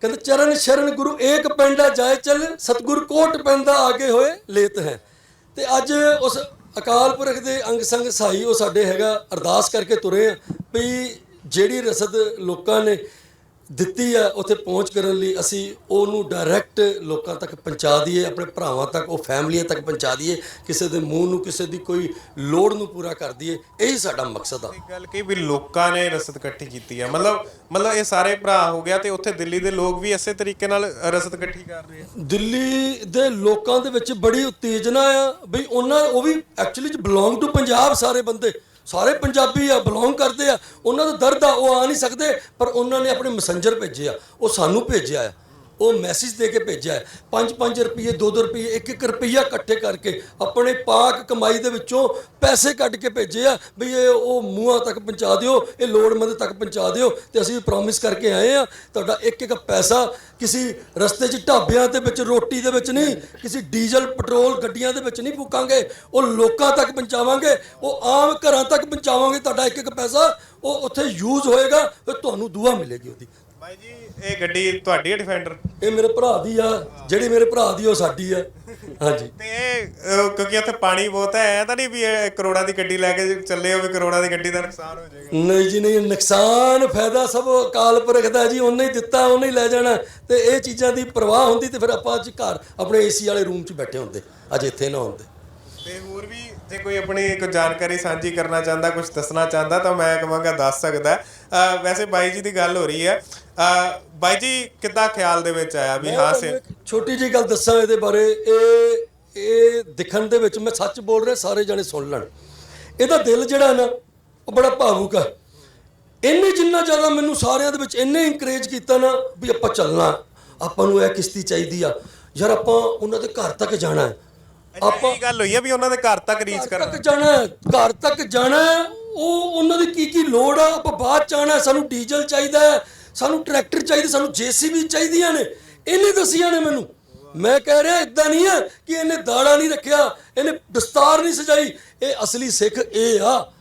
ਕਹਿੰਦਾ ਚਰਨ ਸ਼ਰਨ ਗੁਰੂ ਏਕ ਪੈਂਡਾ ਜਾਏ ਚੱਲ ਸਤਗੁਰ ਕੋਟ ਪੈਂਦਾ ਆਗੇ ਹੋਏ ਲੇਤ ਹੈ। ਤੇ ਅੱਜ ਉਸ ਅਕਾਲ ਪੁਰਖ ਦੇ ਅੰਗ ਸੰਗ ਸਾਈ ਉਹ ਸਾਡੇ ਹੈਗਾ ਅਰਦਾਸ ਕਰਕੇ ਤੁਰੇ ਆ ਵੀ ਜਿਹੜੀ ਰਸਦ ਲੋਕਾਂ ਨੇ ਦਿੱਤੀ ਆ ਉੱਥੇ ਪਹੁੰਚ ਕਰਨ ਲਈ ਅਸੀਂ ਉਹਨੂੰ ਡਾਇਰੈਕਟ ਲੋਕਾਂ ਤੱਕ ਪਹੁੰਚਾ ਦਈਏ ਆਪਣੇ ਭਰਾਵਾਂ ਤੱਕ ਉਹ ਫੈਮਲੀਆਂ ਤੱਕ ਪਹੁੰਚਾ ਦਈਏ ਕਿਸੇ ਦੇ ਮੂੰਹ ਨੂੰ ਕਿਸੇ ਦੀ ਕੋਈ ਲੋੜ ਨੂੰ ਪੂਰਾ ਕਰ ਦਈਏ ਇਹੀ ਸਾਡਾ ਮਕਸਦ ਆ।
ਗੱਲ ਕਹੀ ਵੀ ਲੋਕਾਂ ਨੇ ਰਸਦ ਇਕੱਠੀ ਕੀਤੀ ਹੈ ਮਤਲਬ ਮਤਲਬ ਇਹ ਸਾਰੇ ਭਰਾ ਹੋ ਗਿਆ ਤੇ ਉੱਥੇ ਦਿੱਲੀ ਦੇ ਲੋਕ ਵੀ ਇਸੇ ਤਰੀਕੇ ਨਾਲ ਰਸਦ ਇਕੱਠੀ ਕਰ ਰਹੇ ਆ।
ਦਿੱਲੀ ਦੇ ਲੋਕਾਂ ਦੇ ਵਿੱਚ ਬੜੀ ਉਤੇਜਨਾ ਆ ਬਈ ਉਹਨਾਂ ਉਹ ਵੀ ਐਕਚੁਅਲੀ ਚ ਬਿਲੋਂਗ ਟੂ ਪੰਜਾਬ ਸਾਰੇ ਬੰਦੇ। ਸਾਰੇ ਪੰਜਾਬੀ ਆ ਬਿਲੋਂਗ ਕਰਦੇ ਆ, ਉਹਨਾਂ ਦਾ ਦਰਦ ਆ, ਉਹ ਆ ਨਹੀਂ ਸਕਦੇ, ਪਰ ਉਹਨਾਂ ਨੇ ਆਪਣੇ ਮੈਸੇਂਜਰ ਭੇਜੇ ਆ, ਉਹ ਸਾਨੂੰ ਭੇਜਿਆ ਆ। ਉਹ ਮੈਸੇਜ ਦੇ ਕੇ ਭੇਜਿਆ ਹੈ। 5-5 ਰੁਪਏ 2-2 ਰੁਪਏ 1-1 ਰੁਪਈਆ ਇਕੱਠੇ ਕਰਕੇ ਆਪਣੇ ਪਾਕ ਕਮਾਈ ਦੇ ਵਿੱਚੋਂ ਪੈਸੇ ਕੱਢ ਕੇ ਭੇਜੇ ਆ ਵੀ ਇਹ ਉਹ ਮੂੰਹਾਂ ਤੱਕ ਪਹੁੰਚਾ ਦਿਓ, ਇਹ ਲੋੜਮੰਦ ਤੱਕ ਪਹੁੰਚਾ ਦਿਓ ਤੇ ਅਸੀਂ ਪ੍ਰੋਮਿਸ ਕਰਕੇ ਆਏ ਆ। ਤੁਹਾਡਾ ਇੱਕ ਇੱਕ ਪੈਸਾ ਕਿਸੇ ਰਸਤੇ 'ਚ ਢਾਬਿਆਂ ਦੇ ਵਿੱਚ, ਰੋਟੀ ਦੇ ਵਿੱਚ ਨਹੀਂ, ਕਿਸੇ ਡੀਜ਼ਲ, ਪੈਟਰੋਲ ਗੱਡੀਆਂ ਦੇ ਵਿੱਚ ਨਹੀਂ ਫੂਕਾਂਗੇ। ਉਹ ਲੋਕਾਂ ਤੱਕ ਪਹੁੰਚਾਵਾਂਗੇ, ਉਹ ਆਮ ਘਰਾਂ ਤੱਕ ਪਹੁੰਚਾਵਾਂਗੇ ਤੁਹਾਡਾ ਇੱਕ ਇੱਕ ਪੈਸਾ, ਉਹ ਉੱਥੇ ਯੂਜ਼ ਹੋਏਗਾ ਤੇ ਤੁਹਾਨੂੰ ਦੁਆ ਮਿਲੇਗੀ ਉਹਦੀ।
ਬਾਈ ਜੀ, ਇਹ ਗੱਡੀ ਤੁਹਾਡੀ ਹੈ ਡਿਫੈਂਡਰ
ਇਹ ਮੇਰੇ ਭਰਾ ਦੀ ਆ ਜਿਹੜੀ ਮੇਰੇ ਭਰਾ ਦੀ ਉਹ ਸਾਡੀ ਆ। ਹਾਂਜੀ।
ਤੇ ਇਹ ਅਹ, ਕਿਉਂਕਿ ਉੱਥੇ ਪਾਣੀ ਬਹੁਤ ਹੈ ਐ ਤਾਂ ਨਹੀਂ ਵੀ ਇਹ ਕਰੋੜਾਂ ਦੀ ਗੱਡੀ ਲੈ ਕੇ ਚੱਲੇ ਹੋ ਵੀ ਕਰੋੜਾਂ ਦੀ ਗੱਡੀ ਦਾ ਨੁਕਸਾਨ ਹੋ ਜਾਏਗਾ।
ਨਹੀਂ ਜੀ ਨਹੀਂ ਨੁਕਸਾਨ ਫਾਇਦਾ ਸਭ ਅਕਾਲ ਪੁਰਖ ਦਾ ਜੀ ਉਹਨੇ ਹੀ ਦਿੱਤਾ ਉਹਨੇ ਹੀ ਲੈ ਜਾਣਾ। ਤੇ ਇਹ ਚੀਜ਼ਾਂ ਦੀ ਪਰਵਾਹ ਹੁੰਦੀ ਤੇ ਫਿਰ ਆਪਾਂ ਅੱਜ ਘਰ ਆਪਣੇ ਏਸੀ ਵਾਲੇ ਰੂਮ 'ਚ ਬੈਠੇ ਹੁੰਦੇ ਅੱਜ ਇੱਥੇ ਨਾ ਹੁੰਦੇ।
ਤੇ ਹੋਰ ਵੀ ਜੇ ਕੋਈ ਆਪਣੀ ਕੋਈ ਜਾਣਕਾਰੀ ਸਾਂਝੀ ਕਰਨਾ ਚਾਹੁੰਦਾ ਕੁਝ ਦੱਸਣਾ ਚਾਹੁੰਦਾ ਤਾਂ ਮੈਂ ਕਹਾਂਗਾ ਦੱਸ ਸਕਦਾ। ਹੈ। ਅਹ, ਵੈਸੇ ਬਾਈ ਜੀ ਦੀ ਗੱਲ ਹੋ ਰਹੀ ਹੈ ਬਾਈ ਜੀ ਕਿੱਦਾਂ ਖਿਆਲ ਦੇ ਵਿੱਚ ਆਇਆ ਵੀ ਹਾਂ ਸੇ
ਛੋਟੀ ਜੀ ਗੱਲ ਦੱਸਾਂ ਇਹਦੇ ਬਾਰੇ। ਇਹ ਇਹ ਦਿਖਣ ਦੇ ਵਿੱਚ ਮੈਂ ਸੱਚ ਬੋਲ ਰਿਹਾ ਸਾਰੇ ਜਣੇ ਸੁਣ ਲੈਣ। ਇਹਦਾ ਦਿਲ ਜਿਹੜਾ ਨਾ ਉਹ ਬੜਾ ਭਾਵੁਕ ਆ। ਇੰਨੇ ਜਿੰਨਾ ਜ਼ਿਆਦਾ ਮੈਨੂੰ ਸਾਰਿਆਂ ਦੇ ਵਿੱਚ ਇੰਨੇ ਇੰਕਰੇਜ ਕੀਤਾ ਨਾ ਵੀ ਆਪਾਂ ਚੱਲਣਾ। ਆਪਾਂ ਨੂੰ ਇਹ ਕਿਸ਼ਤੀ ਚਾਹੀਦੀ ਆ। ਯਾਰ ਆਪਾਂ ਉਹਨਾਂ ਦੇ ਘਰ ਤੱਕ ਜਾਣਾ ਹੈ।
ਆਪਾਂ ਇਹ ਗੱਲ ਹੋਈ ਹੈ ਵੀ ਉਹਨਾਂ ਦੇ ਘਰ ਤੱਕ ਰੀਚ ਕਰਨਾ।
ਤੱਕ ਜਾਣਾ ਘਰ ਤੱਕ ਜਾਣਾ ਉਹ ਉਹਨਾਂ ਦੀ ਕੀ ਕੀ ਲੋੜ ਆ? ਆਪਾਂ ਬਾਅਦ ਚ ਸਾਨੂੰ ਡੀਜ਼ਲ ਚਾਹੀਦਾ ਹੈ। ਸਾਨੂੰ ਟਰੈਕਟਰ ਚਾਹੀਦੇ, ਸਾਨੂੰ ਜੀਸੀਬੀ ਚਾਹੀਦੀਆਂ ਨੇ। ਇਹਨੇ ਦੱਸੀਆਂ ਨੇ ਮੈਨੂੰ। ਮੈਂ ਕਹਿ ਰਿਹਾ ਇਦਾਂ ਨਹੀਂ ਹੈ ਕਿ ਇਹਨੇ ਦਾੜਾ ਨਹੀਂ ਰੱਖਿਆ, ਇਹਨੇ ਦਸਤਾਰ ਨਹੀਂ ਸਜਾਈ। ਇਹ ਅਸਲੀ ਸਿੱਖ ਇਹ ਆ।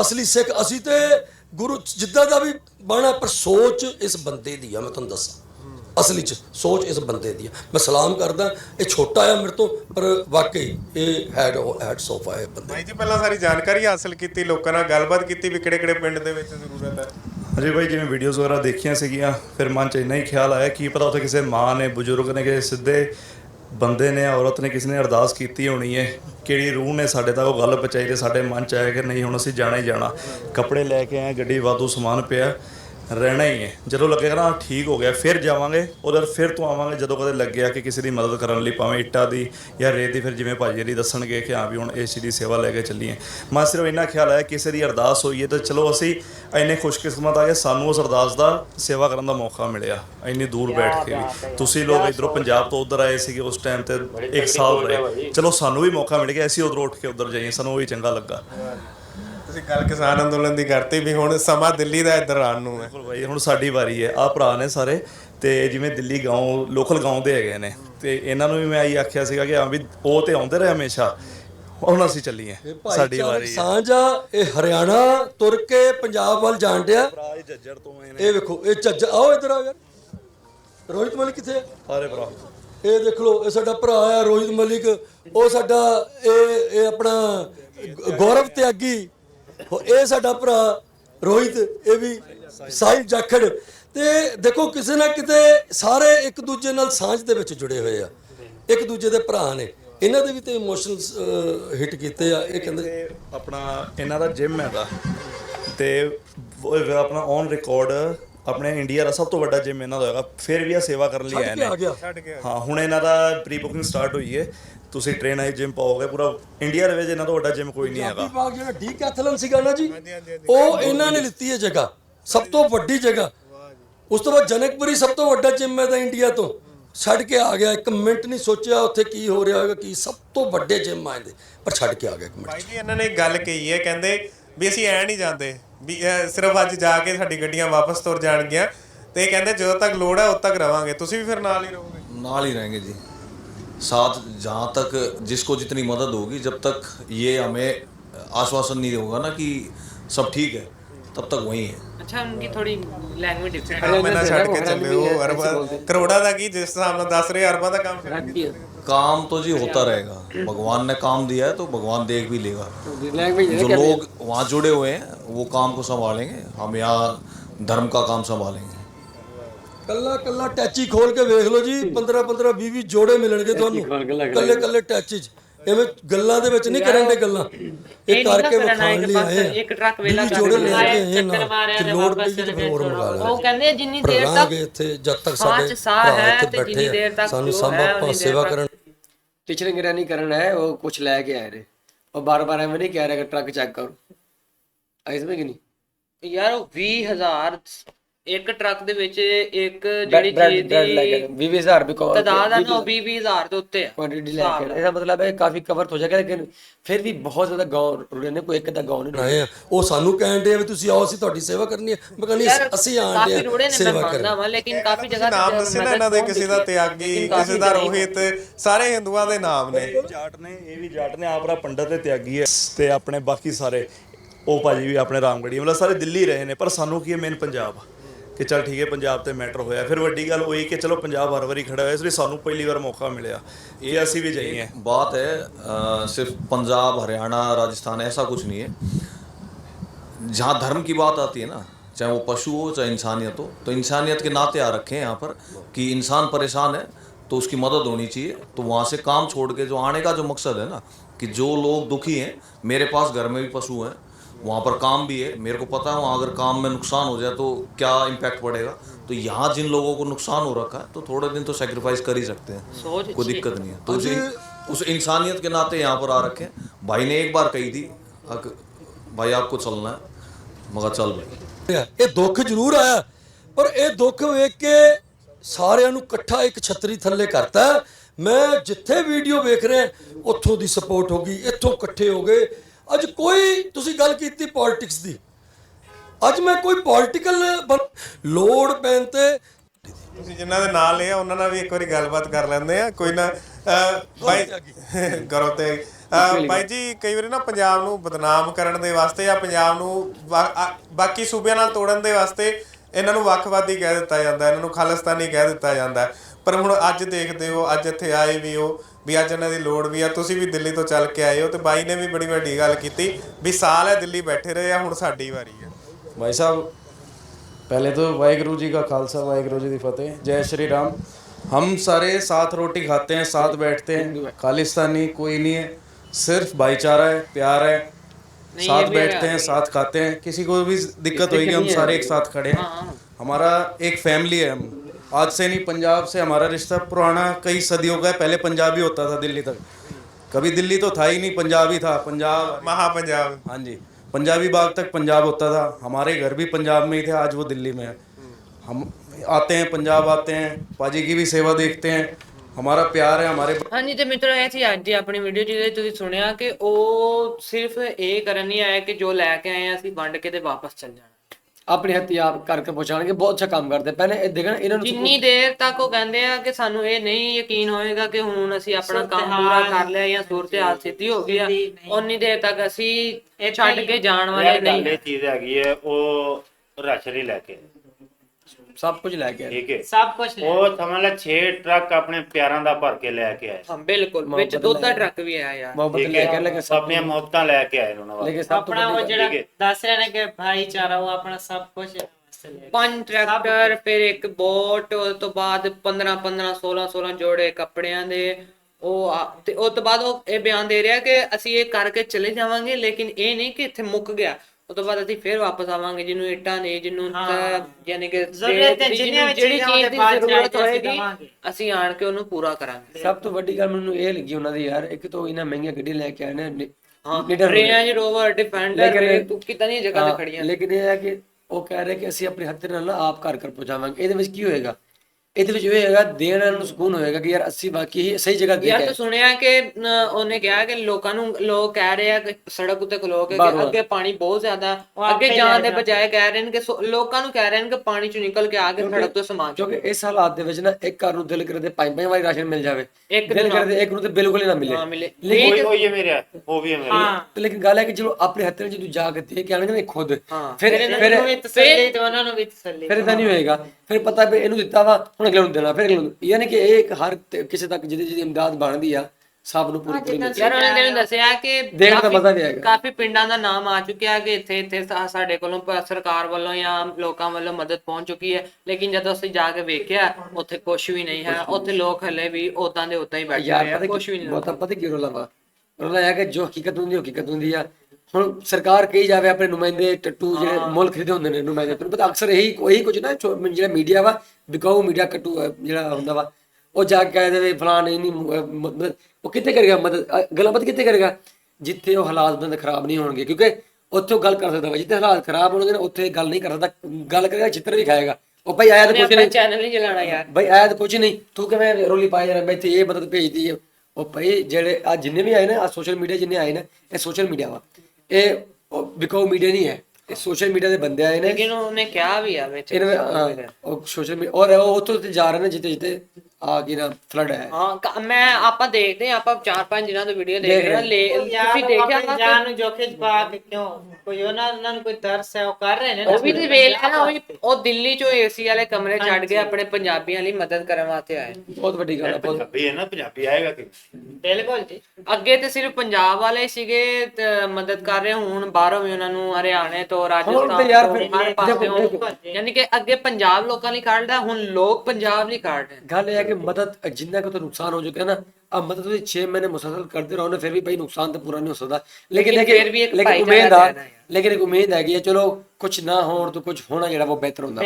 ਅਸਲੀ ਸਿੱਖ ਅਸੀਂ ਤੇ ਗੁਰੂ ਜਿੱਦਾਂ ਦਾ ਵੀ ਬਣਾ, ਪਰ ਸੋਚ ਇਸ ਬੰਦੇ ਦੀ ਆ, ਮੈਂ ਤੁਹਾਨੂੰ ਦੱਸਾਂ। ਅਸਲੀ ਚ ਸੋਚ ਇਸ ਬੰਦੇ ਦੀ ਆ। ਮੈਂ ਸਲਾਮ ਕਰਦਾ, ਇਹ ਛੋਟਾ ਆ ਮੇਰੇ ਤੋਂ, ਪਰ ਵਾਕਈ ਇਹ ਹੈਡ ਹੈਡ ਸੋਫਾ ਹੈ ਬੰਦੇ
ਜੀ, ਪਹਿਲਾਂ ਸਾਰੀ ਜਾਣਕਾਰੀ ਹਾਸਲ ਕੀਤੀ, ਲੋਕਾਂ ਨਾਲ ਗੱਲਬਾਤ ਕੀਤੀ ਵੀ ਕਿਹੜੇ ਕਿਹੜੇ ਪਿੰਡ ਦੇ ਵਿੱਚ ਜ਼ਰੂਰਤ ਹੈ।
ਅਜੇ ਭਾਈ ਜਿਵੇਂ ਵੀਡੀਓਜ਼ ਵਗੈਰਾ ਦੇਖੀਆਂ ਸੀਗੀਆਂ, ਫਿਰ ਮਨ 'ਚ ਇੰਨਾ ਹੀ ਖਿਆਲ ਆਇਆ, ਕੀ ਪਤਾ ਉੱਥੇ ਕਿਸੇ ਮਾਂ ਨੇ, ਬਜ਼ੁਰਗ ਨੇ, ਕਿਸੇ ਸਿੱਧੇ ਬੰਦੇ ਨੇ, ਔਰਤ ਨੇ ਕਿਸੇ ਨੇ ਅਰਦਾਸ ਕੀਤੀ ਹੋਣੀ ਹੈ, ਕਿਹੜੀ ਰੂਹ ਨੇ ਸਾਡੇ ਤੱਕ ਉਹ ਗੱਲ ਪਹੁੰਚਾਈ ਤੇ ਸਾਡੇ ਮਨ 'ਚ ਆਇਆ ਕਿ ਨਹੀਂ, ਹੁਣ ਅਸੀਂ ਜਾਣਾ ਹੀ ਜਾਣਾ। ਕੱਪੜੇ ਲੈ ਕੇ ਆਏ, ਗੱਡੀ, ਵਾਧੂ ਸਮਾਨ ਪਿਆ। ਰਹਿਣਾ ਹੀ ਹੈ। ਜਦੋਂ ਲੱਗੇਗਾ ਨਾ ਠੀਕ ਹੋ ਗਿਆ ਫਿਰ ਜਾਵਾਂਗੇ। ਉਧਰ ਫਿਰ ਤੋਂ ਆਵਾਂਗੇ ਜਦੋਂ ਕਦੇ ਲੱਗਿਆ ਕਿ ਕਿਸੇ ਦੀ ਮਦਦ ਕਰਨ ਲਈ ਭਾਵੇਂ ਇੱਟਾਂ ਦੀ ਜਾਂ ਰੇਤ ਦੀ ਫਿਰ ਜਿਵੇਂ ਭਾਜੀ ਜੀ ਦੱਸਣਗੇ ਕਿ ਹਾਂ ਵੀ ਹੁਣ ਏਸੀ ਦੀ ਸੇਵਾ ਲੈ ਕੇ ਚੱਲੀਏ। ਮੈਂ ਸਿਰਫ ਇੰਨਾ ਖਿਆਲ ਆਇਆ ਕਿਸੇ ਦੀ ਅਰਦਾਸ ਹੋਈ ਹੈ ਤਾਂ ਚਲੋ ਅਸੀਂ ਇੰਨੇ ਖੁਸ਼ਕਿਸਮਤ ਆ ਕਿ ਸਾਨੂੰ ਉਸ ਅਰਦਾਸ ਦਾ ਸੇਵਾ ਕਰਨ ਦਾ ਮੌਕਾ ਮਿਲਿਆ ਇੰਨੀ ਦੂਰ ਬੈਠ ਕੇ ਵੀ। ਤੁਸੀਂ ਲੋਕ ਇਧਰੋਂ ਪੰਜਾਬ ਤੋਂ ਉਧਰ ਆਏ ਸੀਗੇ ਉਸ ਟਾਈਮ ਤੇ ਇੱਕ ਸਾਲ ਰਹੇ। ਚਲੋ ਸਾਨੂੰ ਵੀ ਮੌਕਾ ਮਿਲ ਗਿਆ ਅਸੀਂ ਉਧਰੋਂ ਉੱਠ ਕੇ ਉਧਰ ਜਾਈਏ ਸਾਨੂੰ ਉਹ ਵੀ ਚੰਗਾ ਲੱਗਾ।
ਤੁਸੀਂ ਗੱਲ ਕਿਸਾਨ ਅੰਦੋਲਨ ਦੀ ਕਰਤੀ ਵੀ ਹੁਣ ਸਮਾਂ ਦਿੱਲੀ ਦਾ ਇੱਧਰ ਆਉਣ ਨੂੰ ਹੈ।
ਬਿਲਕੁਲ ਭਾਈ ਹੁਣ ਸਾਡੀ ਵਾਰੀ ਹੈ। ਆ ਭਰਾ ਨੇ ਸਾਰੇ ਤੇ ਜਿਵੇਂ ਦਿੱਲੀ ਗਾਉਂ ਲੋਕਲ ਗਾਉਂ ਦੇ ਹੈਗੇ ਨੇ। ਤੇ ਇਹਨਾਂ ਨੂੰ ਵੀ ਮੈਂ ਆਈ ਆਖਿਆ ਸੀਗਾ ਕਿ ਹਾਂ ਵੀ ਉਹ ਤੇ ਆਉਂਦੇ ਰਹੇ ਹਮੇਸ਼ਾ। ਹੁਣ ਅਸੀਂ ਚੱਲੀਏ। ਸਾਡੀ ਵਾਰੀ ਹੈ।
ਸਾਂਝਾ ਇਹ ਹਰਿਆਣਾ ਤੁਰ ਕੇ ਪੰਜਾਬ ਵੱਲ ਜਾਣ ਡਿਆ।
ਭਰਾ ਇਹ ਜੱਜਰ ਤੋਂ ਆਏ ਨੇ।
ਇਹ ਵੇਖੋ ਇਹ ਝੱਜ ਆਓ ਇੱਧਰ ਆਓ ਯਾਰ। ਰੋਹਿਤ ਮਲਿਕ ਕਿੱਥੇ ਹੈ
ਸਾਰੇ ਭਰਾ।
ਇਹ ਦੇਖ ਲਓ ਇਹ ਸਾਡਾ ਭਰਾ ਆ ਰੋਹਿਤ ਮਲਿਕ। ਉਹ ਸਾਡਾ ਇਹ ਇਹ ਆਪਣਾ ਗੌਰਵ ਤਿਆਗੀ। ਉਹ ਇਹ ਸਾਡਾ ਭਰਾ ਰੋਹਿਤ ਇਹ ਵੀ ਸਾਹਿਬ ਜਾਖੜ। ਤੇ ਦੇਖੋ ਕਿਸੇ ਨਾ ਕਿਤੇ ਸਾਰੇ ਇੱਕ ਦੂਜੇ ਨਾਲ ਸਾਂਝ ਦੇ ਵਿੱਚ ਜੁੜੇ ਹੋਏ ਆ। ਇੱਕ ਦੂਜੇ ਦੇ ਭਰਾ ਨੇ। ਇਹਨਾਂ ਦੇ ਵੀ ਤੇ ਇਮੋਸ਼ਨਲ ਹਿੱਟ ਕੀਤੇ ਆ। ਇਹ ਕਹਿੰਦੇ
ਆਪਣਾ ਇਹਨਾਂ ਦਾ ਜਿਮ ਹੈਗਾ ਤੇ ਆਪਣਾ ਔਨ ਰਿਕਾਰਡ ਆਪਣੇ ਇੰਡੀਆ ਦਾ ਸਭ ਤੋਂ ਵੱਡਾ ਜਿਮ ਇਹਨਾਂ ਦਾ ਹੋਏਗਾ ਫਿਰ ਵੀ ਇਹ ਸੇਵਾ ਕਰਨ ਲਈ ਆਏ ਨੇ। ਹਾਂ ਹੁਣ ਇਹਨਾਂ ਦਾ ਪ੍ਰੀ ਬੁਕਿੰਗ ਸਟਾਰਟ ਹੋਈ ਹੈ ਤੁਸੀਂ ਟ੍ਰੇਨ ਆਈ ਜਿਮ ਪਾਓਗੇ ਪੂਰਾ। ਇੰਡੀਆ ਦੇ ਵਿੱਚ ਇਹਨਾਂ ਤੋਂ ਵੱਡਾ ਜਿਮ ਕੋਈ ਨਹੀਂ ਹੈਗਾ।
ਬਾਗ ਜਿਹੜਾ ਡੀਕੈਥਲਨ ਸੀਗਾ ਨਾ ਜੀ ਉਹ ਇਹਨਾਂ ਨੇ ਲਿੱਤੀ ਹੈ ਜਗ੍ਹਾ। ਸਭ ਤੋਂ ਵੱਡੀ ਜਗ੍ਹਾ। ਉਸ ਤੋਂ ਬਾਅਦ ਜਨਕਪੁਰੀ ਸਭ ਤੋਂ ਵੱਡਾ ਜਿਮ ਹੈ ਤਾਂ ਇੰਡੀਆ ਤੋਂ। ਛੱਡ ਕੇ ਆ ਗਿਆ ਇੱਕ ਮਿੰਟ ਨਹੀਂ ਸੋਚਿਆ ਉੱਥੇ ਕੀ ਹੋ ਰਿਹਾ ਹੋਵੇਗਾ ਕੀ ਸਭ ਤੋਂ ਵੱਡੇ ਜਿਮ ਆਂਦੇ ਪਰ ਛੱਡ ਕੇ ਆ ਗਿਆ ਇੱਕ ਮਿੰਟ
ਭਾਈ ਜੀ ਇਹਨਾਂ ਨੇ ਗੱਲ ਕਹੀ ਹੈ ਕਹਿੰਦੇ ਵੀ ਅਸੀਂ ਐ ਨਹੀਂ ਜਾਂਦੇ ਵੀ ਸਿਰਫ ਅੱਜ ਜਾ ਕੇ ਸਾਡੀ ਗੱਡੀਆਂ ਵਾਪਸ ਤੁਰ ਜਾਣਗੀਆਂ। ਤੇ ਕਹਿੰਦੇ ਜਦੋਂ ਤੱਕ ਲੋੜ ਹੈ ਉਦੋਂ ਤੱਕ ਰਵਾਂਗੇ। ਤੁਸੀਂ ਵੀ ਫਿਰ ਨਾਲ ਹੀ ਰਹੋਗੇ?
ਨਾਲ ਹੀ ਰਹਿਣਗੇ ਜੀ। साथ जहाँ तक जिसको जितनी मदद होगी जब तक ये हमें आश्वासन नहीं होगा ना कि सब ठीक है तब तक वही है। काम तो जी होता रहेगा। भगवान ने काम दिया है तो भगवान देख भी लेगा। जो लोग वहाँ जुड़े हुए हैं वो काम को संभालेंगे। हम यहाँ धर्म का काम संभालेंगे।
ਕੱਲਾ ਕੱਲਾ ਟੈਚੀ ਖੋਲ ਕੇ ਵੇਖ ਲਓ ਜੀ 15 15 20 20 ਜੋੜੇ ਮਿਲਣਗੇ ਤੁਹਾਨੂੰ। ਕੱਲੇ ਕੱਲੇ ਟੈਚੀ 'ਚ। ਐਵੇਂ ਗੱਲਾਂ ਦੇ ਵਿੱਚ ਨਹੀਂ ਕਰਨ ਦੇ ਗੱਲਾਂ। ਇਹ ਕਰਕੇ ਵਿਖਾਉਣ ਲਈ ਆਏ।
ਇੱਕ ਟਰੱਕ ਵੇਲਾ
20 ਜੋੜੇ ਲੈ ਕੇ ਆਏ
ਚੱਕਰ
ਨਾ
ਮਾਰਿਆ
ਤੇ
ਤੇ
ਲੋੜ
ਵਾਪਸ
ਪਈ ਤੇ ਫਿਰ। ਹੋਰ ਮੰਗਾ ਲੈਣਾ
ਉਹ ਕਹਿੰਦੇ ਜਿੰਨੀ ਦੇਰ ਤੱਕ
ਰਹਾਂਗੇ ਇੱਥੇ ਜਦ ਤੱਕ
ਸਾਹ
ਸਾਡੇ
ਹੈ ਤੇ ਜਿੰਨੀ ਦੇਰ ਤੱਕ
ਸਾਨੂੰ
ਜੋ
ਸਭ
ਹੈ,
ਆਪਾਂ
ਉਨੀ ਦੇਰ
ਸੇਵਾ। ਕਰਨ
ਟੀਚਰ ਨਿਗਰਾਨੀ ਕਰਨ ਹੈ ਉਹ ਕੁਝ ਲੈ ਕੇ ਆਏ ਨੇ। ਉਹ ਬਾਰ-ਬਾਰ ਐਵੇਂ ਨਹੀਂ ਕਹਿ ਰਿਹਾ ਕਿ ਟਰੱਕ ਚੈੱਕ ਕਰੋ। ਐਸਵੇਂ ਕਿ ਨਹੀਂ
ਯਾਰ ਉਹ 20000 ਇੱਕ ਟਰੱਕ ਦੇ ਵਿੱਚ ਇੱਕ ਜਿਹੜੀ ਚੀਜ਼ ਦੀ
20000 ਰੁਪਏ ਕੋ
ਤਦਾਦ ਹੈ ਨਾ ਉਹ 20 ਹਜ਼ਾਰ ਦੇ ਉੱਤੇ ਹੈ
ਕੁਆਂਟੀਟੀ ਲੈ ਕੇ ਇਹਦਾ ਮਤਲਬ ਹੈ ਕਾਫੀ ਕਵਰ ਹੋ ਜਾਏਗਾ ਲੇਕਿਨ ਫਿਰ ਵੀ ਬਹੁਤ ਜ਼ਿਆਦਾ ਗਾਉਂ ਰੁੜੇ ਨੇ ਕੋਈ ਇੱਕ ਦਾ ਗਾਉਂ ਨਹੀਂ
ਆ ਉਹ ਸਾਨੂੰ ਕਹਿਣ ਦੇ ਵੀ ਤੁਸੀਂ ਆਓ ਅਸੀਂ ਤੁਹਾਡੀ ਸੇਵਾ ਕਰਨੀ ਹੈ ਮੈਂ ਕਹਿੰਦੀ ਅਸੀਂ ਆਣ
ਕਾਫੀ
ਦੇ
ਰੋੜੇ ਨੇ ਮੈਂ
ਸੇਵਾ ਕਰਨ।
ਵਾਂ ਲੇਕਿਨ ਕਾਫੀ ਜਗ੍ਹਾ
ਨਾਮ
ਤੇ
ਦੱਸੇ ਨਾ ਇਹਨਾਂ ਦੇ ਕਿਸੇ ਦਾ। ਤਿਆਗੀ ਕਿਸੇ ਦਾ। ਰੋਹਿਤ ਸਾਰੇ ਹਿੰਦੂਆਂ ਦੇ ਨਾਮ ਨੇ।
ਜਾਟ ਨੇ ਇਹ ਵੀ ਜਾਟ ਨੇ ਆਪਰਾ ਪੰਡਤ ਤੇ ਤਿਆਗੀ ਹੈ ਤੇ ਆਪਣੇ ਬਾਕੀ ਸਾਰੇ। ਉਹ ਭਾਜੀ ਵੀ ਆਪਣੇ ਰਾਮਗੜੀ ਮਤਲਬ ਸਾਰੇ ਦਿੱਲੀ ਰਹੇ ਨੇ ਪਰ ਸਾਨੂੰ ਕੀ ਹੈ ਮੇਨ ਪੰਜਾਬ ਕਿ ਚਲ ਠੀਕ ਹੈ ਪੰਜਾਬ ਤੇ ਮੈਟਰ ਹੋਇਆ ਫਿਰ ਵੱਡੀ ਗੱਲ ਹੋਈ ਕਿ ਚਲੋ ਪੰਜਾਬ ਹਰ ਵਾਰੀ ਖੜਾ ਹੋਇਆ ਇਸ ਲਈ ਸਾਨੂੰ ਪਹਿਲੀ ਵਾਰ ਮੌਕਾ ਮਿਲਿਆ ਇਹ ਅਸੀਂ ਵੀ ਜਾਈਏ
बात है अ, सिर्फ पंजाब हरियाणा राजस्थान ऐसा कुछ नहीं है जहाँ धर्म की बात आती है ना चाहे वो पशु हो चाहे इंसानियत हो तो इंसानियत के नाते आ रखे हैं यहाँ पर कि इंसान परेशान है तो उसकी मदद होनी चाहिए तो वहाँ से काम छोड़ के जो आने का जो मकसद है ना कि जो लोग दुखी हैं मेरे पास घर में भी पशु हैं वहाँ पर काम भी है मेरे को पता है वहाँ अगर काम में नुकसान हो जाए तो क्या इम्पैक्ट पड़ेगा तो यहाँ जिन लोगों को नुकसान हो रखा है तो थोड़े दिन तो सेक्रीफाइस कर ही सकते हैं
सोच
कोई
अच्छी
दिक्कत नहीं है तो उस, उस इंसानियत के नाते यहाँ पर आ रखे हैं भाई ने एक बार कही थी अक- भाई आपको चलना है मगर चल भाई
ਇਹ ਦੁੱਖ ਜ਼ਰੂਰ ਆਇਆ ਪਰ ਇਹ ਦੁੱਖ ਵੇਖ ਕੇ ਸਾਰਿਆਂ ਨੂੰ ਇਕੱਠਾ ਇੱਕ ਛਤਰੀ ਥੱਲੇ ਕਰਤਾ ਮੈਂ ਜਿੱਥੇ ਵੀਡੀਓ ਵੇਖ ਰਿਹਾ ਉੱਥੋਂ ਦੀ ਸਪੋਰਟ ਹੋ ਗਈ ਇੱਥੋਂ ਇਕੱਠੇ ਹੋ ਗਏ ਅੱਜ ਕੋਈ ਤੁਸੀਂ ਗੱਲ ਕੀਤੀ ਪੋਲਿਟਿਕਸ ਦੀ। ਅੱਜ ਮੈਂ ਕੋਈ ਪੋਲਿਟੀਕਲ ਲੋੜ ਪੈਣ ਤੇ
ਤੁਸੀਂ ਜਿਨ੍ਹਾਂ ਦੇ ਨਾਂ ਲਿਆ ਉਹਨਾਂ ਨਾਲ ਵੀ ਇੱਕ ਵਾਰੀ ਗੱਲਬਾਤ ਕਰ ਲੈਂਦੇ ਆ। ਕੋਈ ਨਾ ਅਹ, ਬਾਈ ਕਰੋ ਤੇ। ਅਹ, ਬਾਈ ਜੀ ਕਈ ਵਾਰੀ ਨਾ ਪੰਜਾਬ ਨੂੰ ਬਦਨਾਮ ਕਰਨ ਦੇ ਵਾਸਤੇ ਜਾਂ ਪੰਜਾਬ ਨੂੰ ਬਾ- ਆ- ਬਾਕੀ ਸੂਬਿਆਂ ਨਾਲ ਤੋੜਨ ਦੇ ਵਾਸਤੇ ਇਹਨਾਂ ਨੂੰ ਵੱਖਵਾਦੀ ਕਹਿ ਦਿੱਤਾ ਜਾਂਦਾ ਇਹਨਾਂ ਨੂੰ ਖਾਲਿਸਤਾਨੀ ਕਹਿ ਦਿੱਤਾ ਜਾਂਦਾ। ਪਰ ਹੁਣ ਅੱਜ ਦੇਖਦੇ ਹੋ ਅੱਜ ਇੱਥੇ ਆਏ ਵੀ ਹੋ ਵੀ ਅੱਜ ਇਹਨਾਂ ਦੀ ਲੋੜ ਵੀ ਆ ਤੁਸੀਂ ਵੀ ਦਿੱਲੀ ਤੋਂ ਚੱਲ ਕੇ ਆਏ ਹੋ ਤੇ ਬਾਈ ਨੇ ਵੀ ਬੜੀ ਵੱਡੀ ਗੱਲ ਕੀਤੀ ਵੀ ਸਾਲ ਹੈ ਦਿੱਲੀ ਬੈਠੇ ਰਹੇ ਆ ਹੁਣ ਸਾਡੀ ਵਾਰੀ ਹੈ
भाई साहब पहले तो वाहिगुरु जी का खालसा वाहिगुरु जी की फतेह जय श्री राम हम सारे साथ रोटी खाते हैं साथ बैठते हैं खालिस्तानी कोई नहीं है सिर्फ भाईचारा है प्यार है
नहीं, ये
साथ
भी
बैठते
है।
हैं साथ खाते हैं किसी को भी दिक्कत होगी हम सारे एक साथ खड़े हैं हमारा एक फैमिली है हम आज से नहीं पंजाब से हमारा रिश्ता पुराना कई सदियों का है पहले पंजाबी होता था दिल्ली तक कभी दिल्ली तो था ही नहीं पंजाबी था पंजाब
ਮਹਾ ਪੰਜਾਬ
हाँ जी पंजाबी बाग तक पंजाब होता था हमारे घर भी पंजाब में ही थे आज वो दिल्ली में है हम आते हैं पंजाब आते हैं पाजी की भी सेवा देखते हैं हमारा प्यार है हमारे
ਹਾਂਜੀ ਤੇ ਮਿੱਤਰੋ ਇਹ ਸੀ ਅੱਜ ਦੀ ਆਪਣੀ ਵੀਡੀਓ ਜਿਹਦੇ ਵਿੱਚ ਤੁਸੀਂ ਸੁਣਿਆ ਕਿ ਉਹ ਸਿਰਫ ਇਹ ਕਰਨ ਨਹੀਂ ਆਇਆ ਕਿ ਜੋ ਲੈ ਕੇ ਆਏ ਆ ਅਸੀਂ ਵੰਡ ਕੇ ਤੇ ਵਾਪਸ ਚੱਲ ਜਾਣਾ
ਆਪਣੇ ਹੱਥੀ ਆਪ ਕਰਕੇ ਪਹੁੰਚਾਣਗੇ ਬਹੁਤ ਅੱਛਾ ਕੰਮ ਕਰਦੇ। ਪਹਿਲੇ ਇਹ ਦੇਖਣਾ ਇਹਨਾਂ ਨੂੰ
ਜਿੰਨੀ ਦੇਰ ਤੱਕ ਉਹ ਕਹਿੰਦੇ ਆ ਕਿ ਸਾਨੂੰ ਇਹ ਨਹੀਂ ਯਕੀਨ ਹੋਏਗਾ ਕਿ ਹੁਣ ਅਸੀਂ ਆਪਣਾ ਕੰਮ ਪੂਰਾ ਕਰ ਲਿਆ ਜਾਂ ਸੂਰਤ ਹਾਲ ਸਿੱਧੀ ਹੋ ਗਈ ਆ ਉਨੀ ਦੇਰ ਤੱਕ ਅਸੀਂ ਛੱਡ ਕੇ ਜਾਣ ਵਾਲੇ
ਇਹ
ਨਹੀਂ।
ਇਹ ਚੀਜ਼ ਹੈਗੀ ਹੈ ਉਹ ਰਾਸ਼ਨ ਹੀ ਲੈ ਕੇ।
ਸਭ ਕੁਝ ਲੈ ਕੇ ਆਏ।
ਠੀਕ ਹੈ।
ਸਭ ਕੁਝ
ਉਹ ਸਮਝ ਲੈ 6 ਟਰੱਕ ਆਪਣੇ ਪਿਆਰਾਂ ਦਾ ਭਰ ਕੇ ਲੈ ਕੇ ਆਏ।
ਹਾਂ ਬਿਲਕੁਲ। ਵਿੱਚ ਦੁੱਧ ਦਾ ਟਰੱਕ ਵੀ ਆਇਆ। ਯਾਰ
ਮੁਹੱਬਤ ਲੈ ਕੇ
ਹੈ
ਲੇਕਿਨ ਸਭ
ਆਪਣੀਆਂ ਮੁਹੱਬਤਾਂ ਲੈ ਕੇ ਆਏ ਉਹਨਾਂ
ਲੇਕਿਨ
ਵਾਸਤੇ
ਸਭ ਤੋਂ
ਆਪਣਾ ਉਹ
ਵੱਡੀ
ਜਿਹੜਾ
ਠੀਕ ਹੈ।
ਦੱਸ ਰਹੇ ਨੇ ਕਿ ਭਾਈਚਾਰਾ ਉਹ ਆਪਣਾ ਸਭ ਕੁਝ
ਪੰਜ ਟਰੈਕਟਰ ਫਿਰ ਇੱਕ ਬੋਟ ਉਸ ਤੋਂ ਬਾਅਦ 15 15 16 16 ਜੋੜੇ ਕੱਪੜਿਆਂ ਦੇ। ਉਹ ਆ- ਤੇ ਉਸ ਤੋਂ ਬਾਅਦ ਉਹ ਇਹ ਬਿਆਨ ਦੇ ਰਿਹਾ ਕਿ ਅਸੀਂ ਇਹ ਕਰਕੇ ਚਲੇ ਜਾਵਾਂਗੇ ਲੇਕਿਨ ਇਹ ਨਹੀਂ ਕਿ ਇੱਥੇ ਮੁੱਕ ਗਿਆ। ਉਸ ਤੋਂ ਬਾਅਦ ਅਸੀਂ ਫਿਰ ਵਾਪਸ ਆਵਾਂਗੇ ਜਿਹਨੂੰ ਇੱਟਾਂ ਨੇ ਜਿਹਨੂੰ ਯਾਨੀ ਕਿ
ਜ਼ਰੂਰਤ ਹੈ,
ਦੀ
ਜਿੰਨੀਆਂ ਵੀ
ਜਿਹੜੀ
ਚੀਜ਼ਾਂ
ਚੀਜ਼
ਉਹਦੇ
ਦੀ
ਬਾਅਦ
ਜ਼ਰੂਰਤ
ਅਸੀਂ
ਹੋਏਗੀ
ਦੇਵਾਂਗੇ।
ਅਸੀਂ ਆਣ ਕੇ ਉਹਨੂੰ ਪੂਰਾ ਕਰਾਂਗੇ।
ਸਭ ਤੋਂ ਵੱਡੀ ਗੱਲ ਮੈਨੂੰ ਇਹ ਲੱਗੀ ਉਹਨਾਂ ਦੀ ਯਾਰ ਇੱਕ ਤਾਂ ਇਹਨਾਂ ਮਹਿੰਗੀਆਂ ਗੱਡੀਆਂ ਲੈ ਕੇ ਆਏ ਨੇ ਨਿ-
ਹਾਂ
ਨਿਡਰ ਹੋ ਗਏ।
ਰੇਂਜ ਰੋਵਰ ਡਿਫੈਂਡਰ
ਲੇਕਿਨ-
ਤੂੰ ਕਿਤਨੀ ਜਗ੍ਹਾ ਤੇ
ਹਾਂ,
ਖੜੀਆਂ
ਲੇਕਿਨ ਇਹ ਹੈ ਕਿ ਉਹ ਕਹਿ ਰਹੇ ਕਿ ਅਸੀਂ ਆਪਣੇ ਹੱਥ ਨਾਲ ਨਾ ਆਪ ਘਰ ਘਰ ਪਹੁੰਚਾਵਾਂਗੇ। ਇਹਦੇ ਵਿੱਚ ਕੀ ਹੋਏਗਾ? ਇਹਦੇ ਵਿੱਚ ਇਹ ਹੋਏਗਾ ਦੇਣ ਵਾਲਿਆਂ ਨੂੰ ਸਕੂਨ ਹੋਏਗਾ ਕਿ ਯਾਰ ਅਸੀਂ ਬਾਕੀ ਹੀ ਸਹੀ ਜਗ੍ਹਾ ਦੇ
ਯਾਰ
ਗਏ।
ਤੂੰ ਸੁਣਿਆ ਕਿ ਉਹਨੇ ਕਿਹਾ ਕਿ ਲੋਕਾਂ ਨੂੰ ਲੋਕ ਕਹਿ ਰਹੇ ਆ ਕਿ ਸੜਕ ਉੱਤੇ ਖਲੋ ਕੇ ਕਿ
ਬਾਹਰੋਂ।
ਅੱਗੇ ਪਾਣੀ ਬਹੁਤ ਜ਼ਿਆਦਾ
ਉਹ
ਅੱਗੇ ਜਾਣ ਦੇ। ਬਜਾਏ ਕਹਿ ਰਹੇ ਨੇ ਕਿ ਸੋ- ਲੋਕਾਂ ਨੂੰ ਕਹਿ ਰਹੇ ਨੇ ਕਿ ਪਾਣੀ ਚੋਂ ਨਿਕਲ ਕੇ ਆ ਕੇ ਸੜਕ ਤੋਂ ਸਮਾਨ ਚੁੱਕ
ਕਿਉਂਕਿ ਇਸ ਹਾਲਾਤ ਦੇ ਵਿੱਚ ਨਾ ਇੱਕ ਘਰ ਨੂੰ ਦਿਲ ਕਰੇ ਤੇ ਪੰਜ ਪੰਜ ਵਾਰੀ ਰਾਸ਼ਨ ਮਿਲ ਜਾਵੇ।
ਇੱਕ
ਦਿਲ
ਨੂੰ ਨਾ-
ਕਰੇ ਤੇ ਇੱਕ ਨੂੰ ਤੇ ਬਿਲਕੁਲ ਹੀ ਨਾ ਮਿਲੇ।
ਨਾ ਮਿਲੇ।
ਲੇਕਿਨ
ਉਹੀ ਉਹੀ ਹੈ ਮੇਰਾ ਉਹ ਵੀ ਹੈ ਮੇਰਾ।
ਹਾਂ।
ਤੇ ਲੇਕਿਨ ਗੱਲ ਹੈ ਕਿ ਚਲੋ ਆਪਣੇ ਹੱਥ ਨਾਲ ਜਦੋਂ ਜਾ ਕੇ ਦੇ ਕੇ ਆਣਗੇ ਨਾ ਖੁਦ।
ਹਾਂ,
ਫਿਰ
ਫਿਰ
ਫਿਰ
ਵੀ ਤਸੱਲੀ ਤੇ ਉਹਨਾਂ ਨੂੰ ਵੀ ਤਸੱਲੀ
ਫਿਰ ਇਦਾਂ ਨਹੀਂ ਹੋਏਗਾ। ਫਿਰ ਪਤਾ ਵੀ ਇਹਨੂੰ ਦਿੱਤਾ ਵਾ ਹੁਣ ਅਗਲੇ ਨੂੰ ਦੇਣਾ ਫਿਰ ਅਗਲੇ ਨੂੰ ਯਾਨੀ ਕਿ ਇਹ ਇੱਕ ਹਰ ਤੇ- ਕਿਸੇ ਤੱਕ ਜਿਹਦੀ ਜਿਹਦੀ ਇਮਦਾਦ ਬਣਦੀ ਆ ਸਭ ਨੂੰ ਪੂਰੀ ਪੂਰੀ ਮਿਲਦੀ
ਯਾਰ ਉਹਨੇ ਤੈਨੂੰ ਦੱਸਿਆ ਕਿ
ਦੇਣ ਦਾ
ਕਾਫੀ-
ਮਜ਼ਾ ਵੀ ਆਏਗਾ।
ਕਾਫੀ ਪਿੰਡਾਂ ਦਾ ਨਾਮ ਆ ਚੁੱਕਿਆ ਕਿ ਇੱਥੇ ਇੱਥੇ ਸਾ- ਸਾਡੇ ਕੋਲੋਂ ਪ- ਸਰਕਾਰ ਵੱਲੋਂ ਜਾਂ ਲੋਕਾਂ ਵੱਲੋਂ ਮਦਦ ਪਹੁੰਚ ਚੁੱਕੀ ਹੈ ਲੇਕਿਨ ਜਦੋਂ ਅਸੀਂ ਜਾ ਕੇ ਵੇਖਿਆ ਉੱਥੇ ਕੁਝ ਵੀ ਨਹੀਂ ਹੈ ਉੱਥੇ ਲੋਕ ਹਲੇ ਵੀ ਉਦਾਂ ਦੇ ਉਦਾਂ ਹੀ ਬੈਠੇ
ਯਾਰ
ਹੋਏ ਆ
ਪਤਾ
ਕੁਝ ਵੀ
ਕੀ
ਨਹੀਂ
ਬਹੁਤਾ ਪਤਾ ਕੀ ਰੋਲਾ ਵਾ? ਰੋਲਾ ਇਹ ਹੈ ਕਿ ਜੋ ਹਕੀਕਤ ਹੁੰਦੀ ਉਹ ਹਕੀਕਤ ਹੁੰਦੀ ਆ। ਹੁਣ ਸਰਕਾਰ ਕਹੀ ਜਾਵੇ ਆਪਣੇ ਨੁਮਾਇੰਦੇ ਟੱਟੂ ਜਿਹੜੇ ਮੁੱਲ ਖਰੀਦੇ ਹੁੰਦੇ ਨੇ ਨੁਮਾਇੰਦੇ ਤੁਹਾਨੂੰ ਪਤਾ ਅਕਸਰ ਇਹੀ ਉਹੀ ਕੁਝ ਨਾ ਜਿਹੜਾ ਮੀਡੀਆ ਵਾ ਵਿਕਾਊ ਮੀਡੀਆ ਕਟੂ ਜਿਹੜਾ ਹੁੰਦਾ ਵਾ ਉਹ ਜਾ ਕੇ ਕਹਿ ਦੇਵੇ ਫਲਾਣ ਇਹ ਨਹੀਂ ਉਹ ਕਿੱਥੇ ਕਰੇਗਾ? ਮਦਦ ਅਹ ਗੱਲਾਂ ਪਤਾ ਕਿੱਥੇ ਕਰੇਗਾ? ਜਿੱਥੇ ਉਹ ਹਾਲਾਤ ਬੰਦ ਖਰਾਬ ਨਹੀਂ ਹੋਣਗੇ ਕਿਉਂਕਿ ਉੱਥੇ ਗੱਲ ਕਰ ਸਕਦਾ ਵਾ। ਜਿੱਥੇ ਹਾਲਾਤ ਖਰਾਬ ਹੋਣਗੇ ਨਾ ਉੱਥੇ ਗੱਲ ਨਹੀਂ ਕਰ ਸਕਦਾ। ਗੱਲ ਕਰੇਗਾ ਚਿੱਤਰ ਵੀ ਖਾਏਗਾ। ਉਹ ਭਾਈ ਆਇਆ ਤਾਂ ਕੁਝ ਨਹੀਂ।
ਚੈਨਲ ਨਹੀਂ ਚਲਾਣਾ ਯਾਰ।
ਭਾਈ ਆਇਆ ਤਾਂ ਕੁਝ ਨਹੀਂ। ਤੂੰ ਕਿਵੇਂ ਰੋਲੀ ਪਾਇਆ ਜਾ ਰਿਹਾ ਮੈਂ ਇੱਥੇ ਇਹ ਮਦਦ ਭੇਜਦੀ ਹੈ ਉਹ ਭਾਈ ਜਿਹੜੇ ਆ ਜਿੰਨੇ ਵੀ ਆਏ ਨੇ ਆ ਸੋਸ਼ਲ ਮੀਡੀਆ ਜਿੰਨੇ ਆਏ ਨੇ ਇਹ ਸੋਸ਼ਲ ਮੀਡੀਆ ਵਾ। ਇਹ ਵਿਕਾਊ ਮੀਡੀਆ ਨਹੀਂ ਹੈ। ਇਹ ਸੋਸ਼ਲ ਮੀਡੀਆ ਦੇ ਬੰਦੇ ਆਏ ਨੇ।
ਲੇਕਿਨ ਉਹਨੇ ਕਿਹਾ ਵੀ ਆ ਵਿੱਚ।
ਇਹਨਾਂ ਨੇ, ਸੋਸ਼ਲ ਮੀਡੀਆ ਔਰ ਉਹ ਉੱਥੋਂ ਤੇ ਜਾ ਰਹੇ ਨੇ ਜਿੱਥੇ ਜਿੱਥੇ ਆ ਕੀ ਨਾ ਫਲੱਡ ਹੈ।
ਹਾਂ ਕ- ਮੈਂ ਆਪਾਂ ਦੇਖਦੇ ਹਾਂ ਆਪਾਂ ਚਾਰ ਪੰਜ ਦਿਨਾਂ ਤੋਂ ਵੀਡੀਓ ਦੇਖ ਰਹੇ ਹਾਂ। ਲੈ
ਯਾਰ
ਤੁਸੀਂ ਦੇਖਿਆ ਨਾ
ਜਾਨ ਨੂੰ ਜੋਖਿਮ 'ਚ ਪਾ ਕੇ ਕਿਉਂ? ਕੋਈ ਉਹਨਾਂ ਉਹਨਾਂ ਨੂੰ ਕੋਈ ਤਰਸ ਹੈ ਉਹ ਕਰ ਰਹੇ ਨੇ ਨਾ।
ਉਹ ਵੀ ਤੇ ਵੇਲ ਹੈ ਨਾ ਉਹ ਵੀ ਉਹ ਦਿੱਲੀ ਚੋਂ ਏਸੀ ਵਾਲੇ ਕਮਰੇ ਛੱਡ ਕੇ ਆਪਣੇ ਪੰਜਾਬੀਆਂ ਲਈ ਮਦਦ ਕਰਨ ਵਾਸਤੇ ਆਏ।
ਬਹੁਤ ਵੱਡੀ ਗੱਲ ਹੈ ਬਹੁਤ
ਪੰਜਾਬੀ ਹੈ ਨਾ ਪੰਜਾਬੀ ਆਏਗਾ ਕਿ
ਬਿਲਕੁਲ ਜੀ।
ਅੱਗੇ ਤੇ ਸਿਰਫ ਪੰਜਾਬ ਵਾਲੇ ਸੀਗੇ ਤੇ ਮਦਦ ਕਰ ਰਹੇ ਹੁਣ ਬਾਹਰੋਂ ਵੀ ਉਹਨਾਂ ਨੂੰ ਹਰਿਆਣੇ ਤੋਂ ਰਾਜਸਥਾਨ
ਯਾਰ
ਤੋਂ
ਫਿਰ
ਹਰ ਪਾਸਿਓਂ
ਦੇਖੋ,
ਯਾਨੀ ਕਿ ਅੱਗੇ ਪੰਜਾਬ ਲੋਕਾਂ ਲਈ ਕੱਢਦਾ ਹੁਣ ਲੋਕ ਪੰਜਾਬ ਲਈ ਕੱਢ ਰਹੇ
ਗੱਲ ਇਹ ਹੈ ਕਿ ਮਦਦ ਜਿੰਨਾ ਕੁ ਤਾਂ ਨੁਕਸਾਨ ਹੋ ਚੁੱਕਿਆ ਨਾ ਆ ਮਦਦ ਤੁਸੀਂ 6 ਮਹੀਨੇ ਮੁਸਲਸਲ ਕਰਦੇ ਰਹੋ ਨਾ ਫਿਰ ਵੀ ਭਾਈ ਨੁਕਸਾਨ ਤਾਂ ਪੂਰਾ ਨਹੀਂ ਹੋ ਸਕਦਾ। ਲੇਕਿਨ
ਲੇਕਿਨ
ਲੇਕਿਨ
ਫਿਰ ਵੀ ਇੱਕ
ਲੇਕਿਨ
ਭਾਈਚਾਰਾ
ਉਮੀਦ ਆ
ਚਾਹੀਦਾ ਹੈ।
ਲੇਕਿਨ ਇੱਕ ਉਮੀਦ ਹੈਗੀ ਹੈ ਚਲੋ ਕੁਝ ਨਾ ਹੋਣ ਤੋਂ ਕੁਝ ਹੋਣਾ ਜਿਹੜਾ ਉਹ ਬਿਹਤਰ ਹੁੰਦਾ।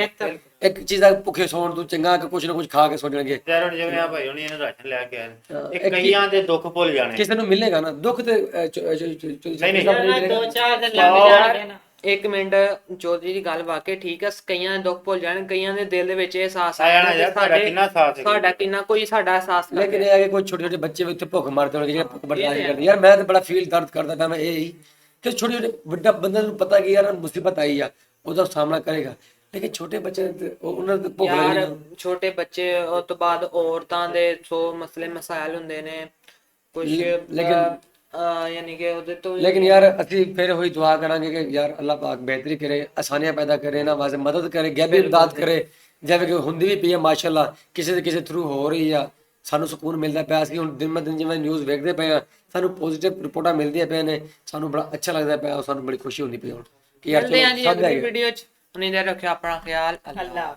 ਇੱਕ ਚੀਜ਼ ਦਾ ਭੁੱਖੇ ਸੌਣ ਤੋਂ ਚੰਗਾ ਕਿ ਕੁਝ ਨਾ ਕੁਝ ਖਾ ਕੇ ਸੌ ਜਾਣਗੇ
ਯਾਰ ਹੁਣ ਜਿਵੇਂ ਆ ਭਾਈ ਹੁਣੀ ਇਹਨੇ ਰਾਸ਼ਨ ਲੈ ਕੇ ਆਏ। ਇਹ
ਇੱਕ
ਕਈਆਂ ਦੇ ਦੁੱਖ ਭੁੱਲ ਜਾਣੇ।
ਕਿਸੇ ਨੂੰ ਮਿਲੇਗਾ ਨਾ ਦੁੱਖ ਤੇ
ਨਹੀਂ, ਨਹੀਂ।
ਦੋ ਚਾਰ ਦਿਨ ਲੱਗ ਜਾਣਗੇ ਨਾ।
ਇੱਕ ਮਿੰਟ ਚੌਧਰੀ ਦੀ ਗੱਲ ਵਾਕਿਆ ਠੀਕ ਹੈ ਕਈਆਂ ਦੇ ਦੁੱਖ ਭੁੱਲ ਜਾਣ ਕਈਆਂ ਦੇ ਦਿਲ ਦੇ ਵਿੱਚ ਇਹ ਅਹਿਸਾਸ
ਨਾ
ਕਿ
ਯਾਰ, ਤੁਹਾਡਾ
ਸਾਡੇ-
ਕਿੰਨਾ ਸਾਥ ਹੈ।
ਸਾਡਾ ਕਿੰਨਾ ਕੋਈ ਸਾਡਾ ਅਹਿਸਾਸ ਕਰ
ਲੇਕਿਨ ਇਹ ਹੈ ਕਿ ਕੋਈ ਛੋਟੇ ਛੋਟੇ ਬੱਚੇ ਵੀ ਉੱਥੇ ਭੁੱਖ ਮਰਦੇ ਹੋਣਗੇ ਜਿਹੜੇ ਭੁੱਖ ਬਰਦਾਸ਼ਤ ਨਹੀਂ ਕਰਦੇ। ਯਾਰ ਮੈਂ ਤਾਂ ਬੜਾ ਫੀਲ ਦਰਦ ਕਰਦਾ ਪਿਆ ਮੈਂ ਇਹ ਹੀ। ਕਿ ਛੋਟੇ ਛੋਟੇ ਵੱਡਾ ਬੰਦੇ ਨੂੰ ਪਤਾ ਕਿ ਯਾਰ ਮੁਸੀਬਤ ਆਈ ਆ ਉਹਦਾ ਸਾਹਮਣਾ ਕਰੇਗਾ। ਲੇਕਿਨ ਛੋਟੇ ਬੱਚੇ ਤੇ ਉਹ- ਉਹਨਾਂ ਦੇ ਭੁੱਖ
ਯਾਰ ਛੋਟੇ ਬੱਚੇ ਉਸ ਤੋਂ ਬਾਅਦ ਔਰਤਾਂ ਦੇ ਸੋ ਮਸਲੇ ਮਸਾਇਲ ਹੁੰਦੇ ਨੇ। ਕੁਝ
ਲੇਕਿਨ-
ਯਾਨੀ ਕਿ ਉਹਦੇ ਤੋਂ
ਲੇਕਿਨ ਯਾਰ ਅਸੀਂ ਫਿਰ ਹੋਈ ਦੁਆ ਕਰਾਂਗੇ ਕਿ ਯਾਰ ਅੱਲਾਹ ਪਾਕ ਬਿਹਤਰੀ ਕਰੇ ਆਸਾਨੀਆਂ ਪੈਦਾ ਕਰੇ ਨਾ ਵਾਸਤੇ ਮਦਦ ਕਰੇ ਗੈਬੀ ਇਮਦਾਦ ਕਰੇ ਜਿਵੇਂ ਕਿ ਹੁੰਦੀ ਵੀ ਪਈ ਹੈ ਮਾਸ਼ਾਅੱਲਾ ਕਿਸੇ ਦੇ ਕਿਸੇ ਥਰੂ ਹੋ ਰਹੀ ਆ ਸਾਨੂੰ ਸਕੂਨ ਮਿਲਦਾ ਪਿਆ ਸੀ ਹੁਣ ਦਿਨ ਬ ਦਿਨ ਜਿਵੇਂ ਨਿਊਜ਼ ਵੇਖਦੇ ਪਏ ਆ ਸਾਨੂੰ ਪੋਜ਼ਿਟਿਵ ਰਿਪੋਰਟਾਂ ਮਿਲਦੀਆਂ ਪਈਆਂ ਨੇ ਸਾਨੂੰ ਬੜਾ ਅੱਛਾ ਲੱਗਦਾ ਪਿਆ ਸਾਨੂੰ ਬੜੀ ਖੁਸ਼ੀ ਹੁੰਦੀ ਪਈ ਹੁਣ ਕਿ ਯਾਰ ਚਲੋ ਸਭ
ਵੀਡੀਓ ਚ ਉਨੀ ਦੇਰ ਰੱਖਿਓ ਆਪਣਾ ਖਿਆਲ ਅੱਲਾ
ਅੱਲਾਹ